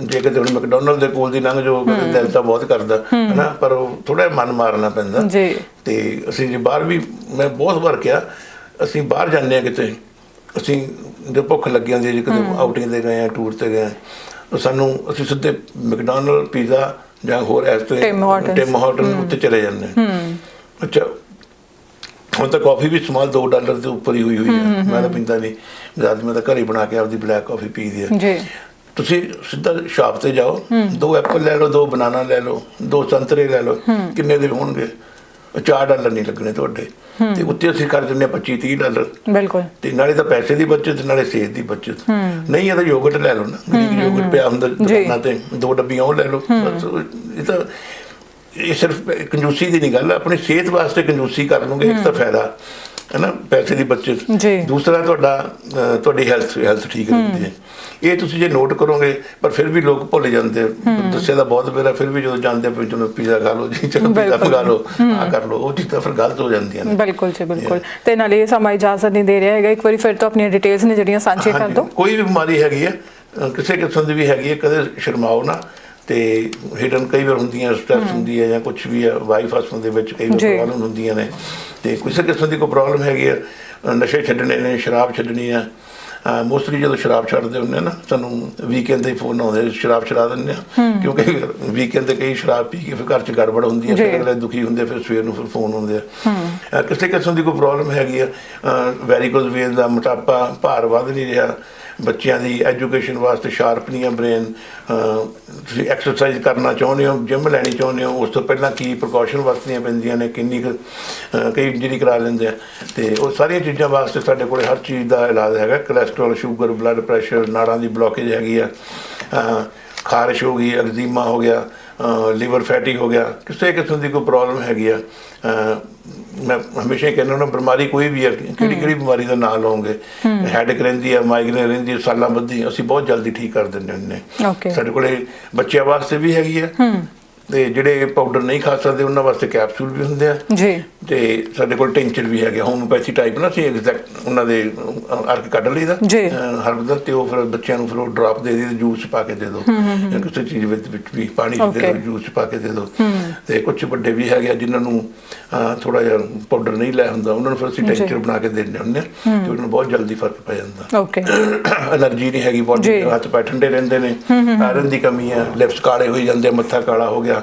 ਜੇ ਕਿਤੇ ਹੁਣ ਮੈਕਡੋਨਲਡ ਦੇ ਕੋਲ ਦੀ ਲੰਘ ਕਹਿੰਦੇ ਦਿਲ ਤਾਂ ਬਹੁਤ ਕਰਦਾ ਹਨਾ? ਪਰ ਉਹ ਥੋੜਾ ਮਨ ਮਾਰਨਾ ਪੈਂਦਾ। ਜੀ। ਤੇ ਅਸੀਂ ਜੇ ਬਾਹਰ ਵੀ ਮੈਂ ਬਹੁਤ ਵਾਰ ਕਿਹਾ ਅਸੀਂ ਬਾਹਰ ਜਾਂਦੇ ਆ ਕਿਤੇ। ਅਸੀਂ ਜੇ ਭੁੱਖ ਲੱਗੀ ਜਾਂਦੀ ਹੈ ਜੇ ਕਿਤੇ ਆਊਟਿੰਗ ਤੇ ਗਏ ਆ ਟੂਰ ਤੇ ਗਏ ਸਾਨੂੰ ਅਸੀਂ ਸਿੱਧੇ ਮੈਕਡੋਨਲਡ ਪੀਜ਼ਾ ਜਾਂ ਹੋਰ ਇਸ ਤੇ Tim Hortons। ਟਿਮ ਹਾਰਟਨ ਉੱਤੇ ਚਲੇ ਜਾਂਦੇ ਹਾਂ। ਅੱਛਾ ਹੁਣ ਤਾਂ ਕਾਫੀ ਵੀ ਸਮਾਲ 2 ਡਾਲਰ ਦੇ ਉੱਪਰ ਹੀ ਹੋਈ ਹੋਈ ਹੈ ਮੈਂ ਤਾਂ ਪੀਂਦਾ ਨਹੀਂ ਜਦ ਮੈਂ ਤਾਂ ਘਰੇ ਬਣਾ ਕੇ ਆਪਦੀ ਬਲੈਕ ਕਾਫੀ ਪੀਦੀ ਹੈ ਜੀ। ਤੁਸੀਂ ਸਿੱਧਾ ਸ਼ਾਪ ਤੇ ਜਾਓ। ਦੋ ਐਪਲ ਲੈ ਲਓ ਦੋ ਬਨਾਨਾ ਲੈ ਲਓ ਦੋ ਸੰਤਰੇ ਲੈ ਲਓ। ਕਿੰਨੇ ਦੇ ਹੋਣਗੇ? 4 ਡਾਲਰ ਨਹੀਂ ਲੱਗਣੇ ਤੁਹਾਡੇ। ਤੇ ਉੱਤੇ ਅਸੀਂ ਕਰ ਹਾਂ 25 30 ਡਾਲਰ। ਬਿਲਕੁਲ। ਤੇ ਨਾਲੇ ਤਾਂ ਪੈਸੇ ਦੀ ਬਚਤ ਨਾਲੇ ਸਿਹਤ ਦੀ ਬਚਤ। ਨਹੀਂ ਇਹ ਤਾਂ ਯੋਗਰਟ ਲੈ ਲਓ ਨਾ। ਗ੍ਰੀਕ ਯੋਗਰਟ ਪਿਆ ਹੁੰਦਾ ਦੁਕਾਨਾਂ ਤੇ ਦੋ ਡੱਬੀਆਂ ਉਹ ਲੈ ਲਓ। ਬਸ ਇਹ ਤਾਂ ਇਹ ਸਿਰਫ ਕੰਜੂਸੀ ਦੀ ਨਹੀਂ ਗੱਲ ਆਪਣੀ ਸਿਹਤ ਵਾਸਤੇ ਕੰਜੂਸੀ ਕਰ ਲਓਗੇ ਇੱਕ ਤਾਂ ਫਾਇਦਾ। ਹੈ ਨਾ ਪੈਸੇ ਦੀ ਬਚਤ। ਦੂਸਰਾ ਤੁਹਾਡਾ ਤੁਹਾਡੀ ਹੈਲਥ ਹੈਲਥ ਠੀਕ ਰਹਿੰਦੀ ਹੈ। ਇਹ ਤੁਸੀਂ ਜੇ ਨੋਟ ਕਰੋਗੇ ਪਰ ਫਿਰ ਵੀ ਲੋਕ ਭੁੱਲ ਜਾਂਦੇ। ਦੱਸਿਆ ਤਾਂ ਬਹੁਤ ਮੇਰਾ ਫਿਰ ਵੀ ਜਦੋਂ ਜਾਂਦੇ ਪਏ ਚਲੋ ਪੀਜ਼ਾ ਖਾ ਲਓ ਜੀ ਚਲੋ ਪੀਜ਼ਾ। ਮੰਗਾ ਲਓ ਆ ਕਰ ਲਓ ਉਹ ਚੀਜ਼ਾਂ ਫਿਰ ਗਲਤ ਹੋ ਜਾਂਦੀਆਂ ਨੇ। ਬਿਲਕੁਲ ਜੀ ਬਿਲਕੁਲ। ਤੇ ਨਾਲੇ ਇਹ ਸਮਾਂ ਇਜਾਜ਼ਤ ਨਹੀਂ ਦੇ ਰਿਹਾ ਹੈਗਾ। ਇੱਕ ਵਾਰੀ ਫਿਰ ਤੋਂ ਆਪਣੀਆਂ ਡਿਟੇਲਸ ਨੇ ਜਿਹੜੀਆਂ ਸਾਂਝੀਆਂ ਕਰ ਦਿਓ ਕੋਈ ਵੀ ਬਿਮਾਰੀ ਹੈਗੀ ਹੈ ਕਿਸੇ ਕਿਸਮ ਦੀ ਵੀ ਹੈਗੀ ਹੈ ਕਦੇ ਸ਼ਰਮਾਓ ਨਾ। ਤੇ ਹਿਡਨ ਕਈ ਵਾਰ ਹੁੰਦੀਆਂ ਸਟ੍ਰੈਸ ਹੁੰਦੀ ਹੈ ਜਾਂ ਕੁਝ ਵੀ ਹੈ ਵਾਈਫ ਹਸਬੰਦ ਦੇ ਵਿੱਚ ਕਈ ਵਾਰ। ਪ੍ਰੋਬਲਮ ਹੁੰਦੀਆਂ ਨੇ। ਤੇ ਕਿਸੇ ਕਿਸਮ ਦੀ ਕੋਈ ਪ੍ਰੋਬਲਮ ਹੈਗੀ ਹੈ ਅਹ ਨਸ਼ੇ ਛੱਡਣੇ ਨੇ ਸ਼ਰਾਬ ਛੱਡਣੀ ਹੈ ਮੋਸਟਲੀ ਜਦੋਂ ਸ਼ਰਾਬ ਛੱਡਦੇ ਹੁੰਦੇ ਆ ਨਾ ਸਾਨੂੰ ਵੀਕਐਂਡ ਤੇ ਫੋਨ ਆਉਂਦੇ ਸ਼ਰਾਬ ਛਡਾ ਦਿੰਦੇ ਆ। ਕਿਉਂਕਿ ਵੀਕਐਂਡ ਤੇ ਕਈ ਸ਼ਰਾਬ ਪੀ ਕੇ ਫਿਰ ਘਰ 'ਚ ਗੜਬੜ ਹੁੰਦੀ ਹੈ। ਫਿਰ ਅਗਲੇ ਦੁਖੀ ਹੁੰਦੇ ਆ, ਫਿਰ ਸਵੇਰ ਨੂੰ ਫਿਰ ਫੋਨ ਆਉਂਦੇ ਆ। ਕਿਸੇ ਕਿਸਮ ਦੀ ਕੋਈ ਪ੍ਰੋਬਲਮ ਹੈਗੀ ਆ ਵੈਰੀਕੋਜ਼ ਵੇਨ ਦਾ ਮੋਟਾਪਾ ਭਾਰ ਵੱਧ ਨਹੀਂ ਰਿਹਾ ਬੱਚਿਆਂ ਦੀ ਐਜੂਕੇਸ਼ਨ ਵਾਸਤੇ ਸ਼ਾਰਪ ਨਹੀਂ ਆ ਬ੍ਰੇਨ ਤੁਸੀਂ ਐਕਸਰਸਾਈਜ਼ ਕਰਨਾ ਚਾਹੁੰਦੇ ਹੋ ਜਿਮ ਲੈਣੀ ਚਾਹੁੰਦੇ ਹੋ ਉਸ ਤੋਂ ਪਹਿਲਾਂ ਕੀ ਪ੍ਰੀਕਾਸ਼ਨ ਵਰਤਣੀਆਂ ਪੈਂਦੀਆਂ ਨੇ ਕਿੰਨੀ ਕੁ, ਕਈ ਇੰਜਰੀ ਕਰਾ ਲੈਂਦੇ ਆ। ਤੇ ਉਹ ਸਾਰੀਆਂ ਚੀਜ਼ਾਂ ਵਾਸਤੇ ਸਾਡੇ ਕੋਲੇ ਹਰ ਚੀਜ਼ ਦਾ ਇਲਾਜ ਹੈਗਾ। ਕੋਲੇਸਟ੍ਰੋਲ ਸ਼ੂਗਰ ਬਲੱਡ ਪ੍ਰੈਸ਼ਰ ਨਾੜਾਂ ਦੀ ਬਲੋਕੇਜ ਹੈਗੀ ਆ। ਖਾਰਸ਼ ਹੋ ਗਈ ਐਗਜ਼ੀਮਾ ਹੋ ਗਿਆ। ਲੀਵਰ ਫੈਟੀ ਹੋ ਗਿਆ। ਕਿਸੇ ਕਿਸਮ ਦੀ ਕੋਈ ਪ੍ਰੋਬਲਮ ਹੈਗੀ ਆ ਮੈਂ ਹਮੇਸ਼ਾ ਹੀ ਕਹਿੰਦਾ ਨਾ ਬਿਮਾਰੀ ਕੋਈ ਵੀ ਹੈ ਕਿਹੜੀ ਕਿਹੜੀ ਬਿਮਾਰੀ ਦਾ ਨਾਂ ਲਓਗੇ। ਹੈਡੇਕ ਰਹਿੰਦੀ ਹੈ ਮਾਈਗ੍ਰੇਨ ਰਹਿੰਦੀ ਹੈ ਸਾਲਾਂ ਬੱਧੀ ਅਸੀਂ ਬਹੁਤ ਜਲਦੀ ਠੀਕ ਕਰ ਦਿੰਦੇ ਹੁੰਦੇ ਹਾਂ। ਸਾਡੇ ਕੋਲੇ ਬੱਚਿਆਂ ਵਾਸਤੇ ਵੀ ਹੈਗੀ ਹੈ। ਤੇ ਜਿਹੜੇ ਪਾਊਡਰ ਨਹੀਂ ਖਾ ਸਕਦੇ ਉਹਨਾਂ ਵਾਸਤੇ ਕੈਪਸੂਲ ਵੀ ਹੁੰਦੇ ਆ। ਜੀ। ਤੇ ਸਾਡੇ ਕੋਲ ਟੈਂਚਰ ਵੀ ਹੈਗੇ ਹੋਮੋਪੈਥੀ ਟਾਈਪ ਨਾ ਸੀ ਐਗਜ਼ੈਕਟ ਉਹਨਾਂ ਦੇ ਅਰਕ ਕੱਢ ਲਈਦਾ। ਹਰਬ ਦਾ ਤੇ ਉਹ ਫਿਰ ਬੱਚਿਆਂ ਨੂੰ ਫਿਰ ਉਹ ਡ੍ਰੌਪ ਦੇ ਦੀ ਜੂਸ ਪਾ ਕੇ ਦੇ ਦਿਓ ਜਾਂ ਕਿਸੇ ਚੀਜ਼ ਵਿੱਚ ਵਿੱਚ ਵੀ ਪਾਣੀ ਦੇ. ਦਿਓ ਜੂਸ ਪਾ ਕੇ ਦੇ ਦਿਓ ਤੇ ਕੁਝ ਵੱਡੇ ਵੀ ਹੈਗੇ ਆ ਜਿਨ੍ਹਾਂ ਨੂੰ ਥੋੜਾ ਜਿਹਾ ਪਾਊਡਰ ਨਹੀਂ ਲੈ ਹੁੰਦਾ ਉਹਨਾਂ ਨੂੰ ਫਿਰ ਅਸੀਂ ਟੈਂਚਰ ਬਣਾ ਕੇ ਦੇ ਦਿੰਦੇ ਹੁੰਦੇ ਆ ਤੇ ਉਹਨਾਂ ਨੂੰ ਬਹੁਤ ਜਲਦੀ ਫ਼ਰਕ ਪੈ ਜਾਂਦਾ। ਓਕੇ। (coughs) ਅਲਰਜੀ ਨਹੀਂ ਹੈਗੀ ਬੋਡੀ ਹੱਥ ਪੈ ਠੰਡੇ ਰਹਿੰਦੇ ਨੇ ਆਇਰਨ ਦੀ ਕਮੀ ਹੈ ਲਿਪਸ ਕਾਲੇ ਹੋਈ ਜਾਂਦੇ ਆ ਮੱਥਾ ਕਾਲਾ ਹੋ ਗਿਆ।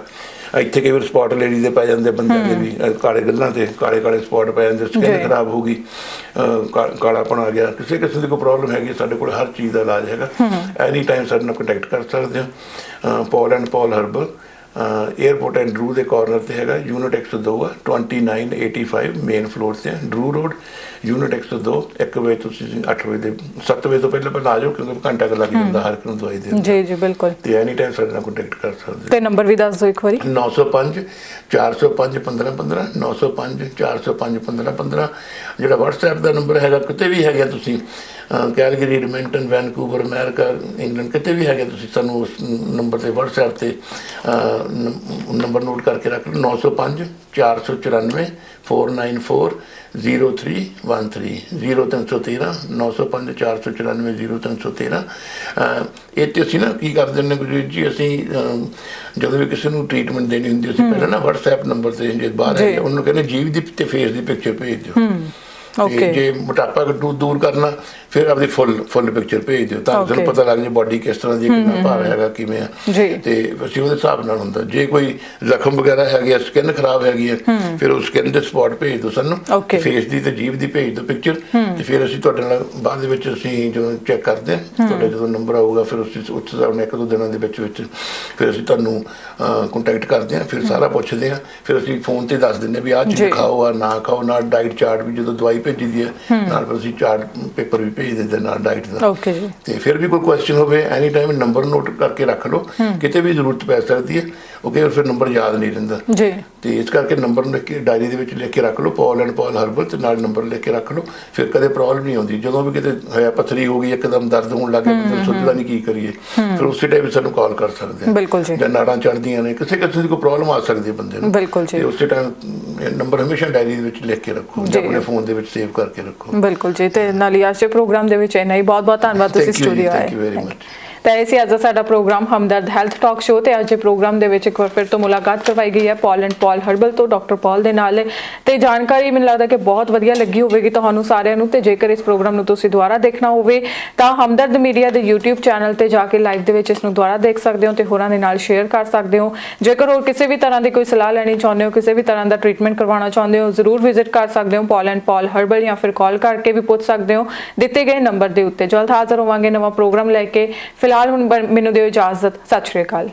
ਇੱਥੇ ਕਈ ਵਾਰ ਸਪੌਟ ਲੇਡੀ ਦੇ ਪੈ ਜਾਂਦੇ ਬੰਦਿਆਂ ਦੇ ਵੀ ਕਾਲੇ ਗੱਲਾਂ ਤੇ ਕਾਲੇ ਕਾਲੇ ਸਪੌਟ ਪੈ ਜਾਂਦੇ ਸਕਿਨ ਖਰਾਬ ਹੋ ਗਈ ਕਾਲਾਪਣ ਆ ਗਿਆ। ਕਿਸੇ ਕਿਸੇ ਦੀ ਕੋਈ ਪ੍ਰੋਬਲਮ ਹੈਗੀ ਸਾਡੇ ਕੋਲ ਹਰ ਚੀਜ਼ ਦਾ ਇਲਾਜ ਹੈਗਾ। ਐਨੀ ਟਾਈਮ ਸਾਡੇ ਨਾਲ ਕੰਟੈਕਟ ਕਰ ਸਕਦੇ ਹੋ Paul and Paul herbal airport and ਡਰੂ ਦੇ ਕਾਰਨਰ ਤੇ ਹੈਗਾ ਯੂਨਿਟ 102 ਆ 2985 ਮੇਨ ਫਲੋਰ ਤੇ ਡਰੂ ਰੋਡ ਯੂਨਿਟ 102 1 ਵਜੇ ਤੁਸੀਂ 8 ਵਜੇ ਦੇ 7 ਵਜੇ ਤੋਂ ਪਹਿਲਾਂ ਪਹਿਲਾਂ ਆ ਜਾਓ ਕਿਉਂਕਿ ਘੰਟਾ ਕੁ ਲੱਗ ਜਾਂਦਾ ਹਰ ਇੱਕ ਨੂੰ ਦਵਾਈ ਦੇਣ ਜੀ ਜੀ ਬਿਲਕੁਲ। ਤੇ ਐਨੀ ਟਾਈਮ ਸਾਡੇ ਨਾਲ ਕੰਟੈਕਟ ਕਰ ਸਕਦੇ ਤੇ ਨੰਬਰ ਵੀ ਦੱਸ ਦਿਓ ਇੱਕ ਵਾਰੀ। 905 405 15 15 905 405 15 15 ਜਿਹੜਾ WhatsApp ਦਾ ਨੰਬਰ ਹੈਗਾ ਕਿਤੇ ਵੀ ਹੈਗਾ ਤੁਸੀਂ ਕੈਲਗਰੀ ਰਿਮਿੰਟਨ ਵੈਨਕੂਵਰ ਅਮਰੀਕਾ ਇੰਗਲੈਂਡ ਕਿਤੇ ਵੀ ਹੈਗੇ ਤੁਸੀਂ ਸਾਨੂੰ ਉਸ ਨੰਬਰ ਤੇ WhatsApp ਤੇ ਨੰਬਰ ਨੋਟ ਕਰਕੇ ਰੱਖ ਲਓ। 905 494 494 0313 0313 905 494 0313 ਅਹ ਇਹ ਤੇ ਅਸੀਂ ਨਾ ਕੀ ਕਰ ਨੇ ਗੁਰਜੀਤ ਜੀ ਅਸੀਂ ਜਦੋਂ ਵੀ ਕਿਸੇ ਨੂੰ ਟ੍ਰੀਟਮੈਂਟ ਦੇਣੀ ਹੁੰਦੀ ਅਸੀਂ ਪਹਿਲਾਂ ਨਾ WhatsApp ਨੰਬਰ ਤੇ ਜੇ ਬਾਹਰ ਹੈ ਉਹਨੂੰ ਕਹਿੰਦੇ ਜੀਵ ਦੀ ਤੇ ਫੇਸ ਦੀ ਪਿਕਚਰ ਭੇਜ ਦਿਓ ਤੇ ਜੇ ਮੋਟਾਪਾ ਘਟੂ ਦੂਰ ਕਰਨਾ ਫਿਰ ਆਪਣੀ ਫੁੱਲ ਫੁੱਲ ਪਿਕਚਰ ਭੇਜ ਦਿਓ। ਤਾਂ ਤੁਹਾਨੂੰ. ਪਤਾ ਲੱਗ ਜੇ ਬਾਡੀ ਕਿਸ ਤਰ੍ਹਾਂ ਦੀ ਕਿੰਨਾ ਭਾਰ ਹੈਗਾ ਕਿਵੇਂ ਆ। ਜੀ। ਤੇ ਅਸੀਂ ਉਹਦੇ ਹਿਸਾਬ ਨਾਲ ਹੁੰਦਾ। ਜੇ ਕੋਈ ਜ਼ਖਮ ਵਗੈਰਾ ਹੈਗੇ ਸਕਿਨ ਖਰਾਬ ਹੈਗੀ ਹੈ। ਫਿਰ ਉਹ ਸਕਿਨ ਦੇ ਸਪੌਟ ਭੇਜ ਦਿਓ ਸਾਨੂੰ. ਫੇਸ ਦੀ ਤੇ ਜੀਭ ਦੀ ਭੇਜ ਦਿਓ ਪਿਕਚਰ ਤੇ ਫਿਰ ਅਸੀਂ ਤੁਹਾਡੇ ਨਾਲ ਬਾਅਦ ਦੇ ਵਿੱਚ ਅਸੀਂ ਜਦੋਂ ਚੈੱਕ ਕਰਦੇ ਹਾਂ ਤੁਹਾਡਾ ਜਦੋਂ ਨੰਬਰ ਆਊਗਾ ਫਿਰ ਉਸ ਹਿਸਾਬ ਨਾਲ ਇੱਕ ਦੋ ਦਿਨਾਂ ਦੇ ਵਿੱਚ ਵਿੱਚ ਫਿਰ ਅਸੀਂ ਤੁਹਾਨੂੰ ਕੰਟੈਕਟ ਕਰਦੇ ਹਾਂ ਫਿਰ ਸਾਰਾ ਪੁੱਛਦੇ ਹਾਂ। ਫਿਰ ਅਸੀਂ ਫੋਨ ਤੇ ਦੱਸ ਦਿੰਦੇ ਵੀ ਆਹ ਜੀ। ਚੀਜ਼ ਖਾਓ ਆ ਨਾ ਖਾਓ ਨਾਲ ਡਾਈਟ ਚਾਰਟ ਵੀ ਜਦੋਂ ਦਵਾਈ ਭੇਜੀ ਦੀ ਹੈ ਨਾਲ ਫਿਰ ਅਸੀਂ ਚਾਰਟ ਪੇਪਰ ਵੀ ਭੇਜ ਦਿੰਦੇ ਨਾਲ ਡਾਈਟ ਦਾ। ਓਕੇ ਜੀ। ਤੇ ਫਿਰ ਵੀ ਕੋਈ ਕੁਐਸਚਨ ਹੋਵੇ ਐਨੀ ਟਾਈਮ ਨੰਬਰ ਨੋਟ ਕਰਕੇ ਰੱਖ ਲਓ। ਕਿਤੇ ਵੀ ਜ਼ਰੂਰਤ ਪੈ ਸਕਦੀ ਹੈ ਵਾਰ ਫਿਰ ਨੰਬਰ ਯਾਦ ਨਹੀਂ ਰਹਿੰਦਾ। ਜੀ। ਤੇ ਇਸ ਕਰਕੇ ਨੰਬਰ ਲਿਖ ਕੇ ਡਾਇਰੀ ਦੇ ਵਿੱਚ ਲਿਖ ਕੇ ਰੱਖ ਲਓ ਪੌਲ ਐਂਡ ਪੌਲ ਹਰਬਲ ਤੇ ਨਾਲ ਨੰਬਰ ਲਿਖ ਕੇ ਰੱਖ ਲਓ। ਫਿਰ ਕਦੇ ਪ੍ਰੋਬਲਮ ਨਹੀਂ ਆਉਂਦੀ। ਜਦੋਂ ਵੀ ਕਿਤੇ ਹੋਇਆ ਪਥਰੀ ਹੋ ਗਈ ਇੱਕਦਮ ਦਰਦ ਹੋਣ ਲੱਗ ਗਿਆ ਬੰਦਾ ਸੋਚਦਾ ਨਹੀਂ ਕੀ ਕਰੀਏ। ਫਿਰ ਉਸੇ ਟਾਈਮ ਸਾਨੂੰ ਕਾਲ ਕਰ ਸਕਦੇ ਆ। ਬਿਲਕੁਲ ਜੀ। ਜਾਂ ਨਾੜਾਂ ਚੜਦੀਆਂ ਨੇ ਕਿਸੇ ਕਿਸੇ ਦੀ ਕੋਈ ਪ੍ਰੋਬਲਮ ਆ ਸਕਦੀ ਹੈ ਬੰਦੇ ਨੂੰ। ਬਿਲਕੁਲ ਜੀ। ਤੇ ਉਸੇ ਟਾਈਮ ਨੰਬਰ ਹਮੇਸ਼ਾ ਡਾਇਰੀ ਦੇ ਵਿੱਚ ਲਿਖ ਕੇ ਰੱਖੋ। ਜੀ। ਆਪਣੇ ਫੋਨ ਦੇ ਵਿੱਚ ਸੇਵ ਕਰਕੇ ਰੱਖੋ। ਬਿਲਕੁਲ ਜੀ। ਤੇ ਨਾਲ ਹੀ ਅੱਜ ਦੇ ਪ੍ਰੋਗਰਾਮ ਦੇ ਵਿੱਚ ਇੰਨਾ ਹੀ ਬਹੁਤ ਬਹੁਤ ਧੰਨਵਾਦ ਤੁਸੀਂ ਸਟੂਡੀਓ ਆਏ very Thank you. much. ਤਾਂ ਇਹ ਸੀ ਅੱਜ ਦਾ ਸਾਡਾ program Hamdard health talk show ਤੇ ਅੱਜ ਦੇ ਪ੍ਰੋਗਰਾਮ ਦੇ ਵਿੱਚ ਇੱਕ ਵਾਰ ਫਿਰ ਤੋਂ ਮੁਲਾਕਾਤ ਕਰਵਾਈ ਗਈ ਹੈ ਪੌਲ ਐਂਡ ਪੌਲ ਹਰਬਲ ਤੋਂ ਡਾਕਟਰ ਪੌਲ ਦੇ ਨਾਲ ਤੇ ਜਾਣਕਾਰੀ ਮੈਨੂੰ ਲੱਗਦਾ ਕਿ ਬਹੁਤ ਵਧੀਆ ਲੱਗੀ ਹੋਵੇਗੀ ਤੁਹਾਨੂੰ ਸਾਰਿਆਂ ਨੂੰ ਤੇ ਜੇਕਰ ਇਸ ਪ੍ਰੋਗਰਾਮ ਨੂੰ ਤੁਸੀਂ ਦੁਬਾਰਾ ਦੇਖਣਾ ਹੋਵੇ, ਤਾਂ ਹਮਦਰਦ ਮੀਡੀਆ ਦੇ YouTube ਚੈਨਲ ਤੇ ਜਾ ਕੇ ਲਾਈਵ ਦੇ ਵਿੱਚ ਇਸ ਨੂੰ ਦੁਬਾਰਾ ਦੇਖ ਸਕਦੇ ਹੋ ਤੇ ਹੋਰਾਂ ਦੇ ਨਾਲ ਸ਼ੇਅਰ ਕਰ ਸਕਦੇ ਹੋ। ਜੇਕਰ ਹੋਰ ਕਿਸੇ ਵੀ ਤਰ੍ਹਾਂ ਦੀ ਕੋਈ ਸਲਾਹ ਲੈਣੀ ਚਾਹੁੰਦੇ ਹੋ, ਕਿਸੇ ਵੀ ਤਰ੍ਹਾਂ ਦਾ ਟ੍ਰੀਟਮੈਂਟ ਕਰਵਾਉਣਾ ਚਾਹੁੰਦੇ ਹੋ, ਜ਼ਰੂਰ ਵਿਜ਼ਿਟ ਕਰ ਸਕਦੇ ਹੋ ਪੌਲ ਐਂਡ ਪੌਲ ਹਰਬਲ ਜਾਂ ਫਿਰ ਕਾਲ ਕਰਕੇ ਵੀ ਪੁੱਛ ਸਕਦੇ ਹੋ। ਦਿੱਤੇ ਗਏ ਨੰਬਰ ਦੇ ਉੱਤੇ। ਜਲਦ ਹਾਜ਼ਰ ਹੋਵਾਂਗੇ ਨਵਾਂ ਪ੍ਰੋਗਰਾਮ ਲੈ ਕੇ। ਫਿਲਹਾਲ ਹੁਣ ਬ- ਮੈਨੂੰ ਦਿਓ ਇਜਾਜ਼ਤ। ਸਤਿ ਸ਼੍ਰੀ ਅਕਾਲ।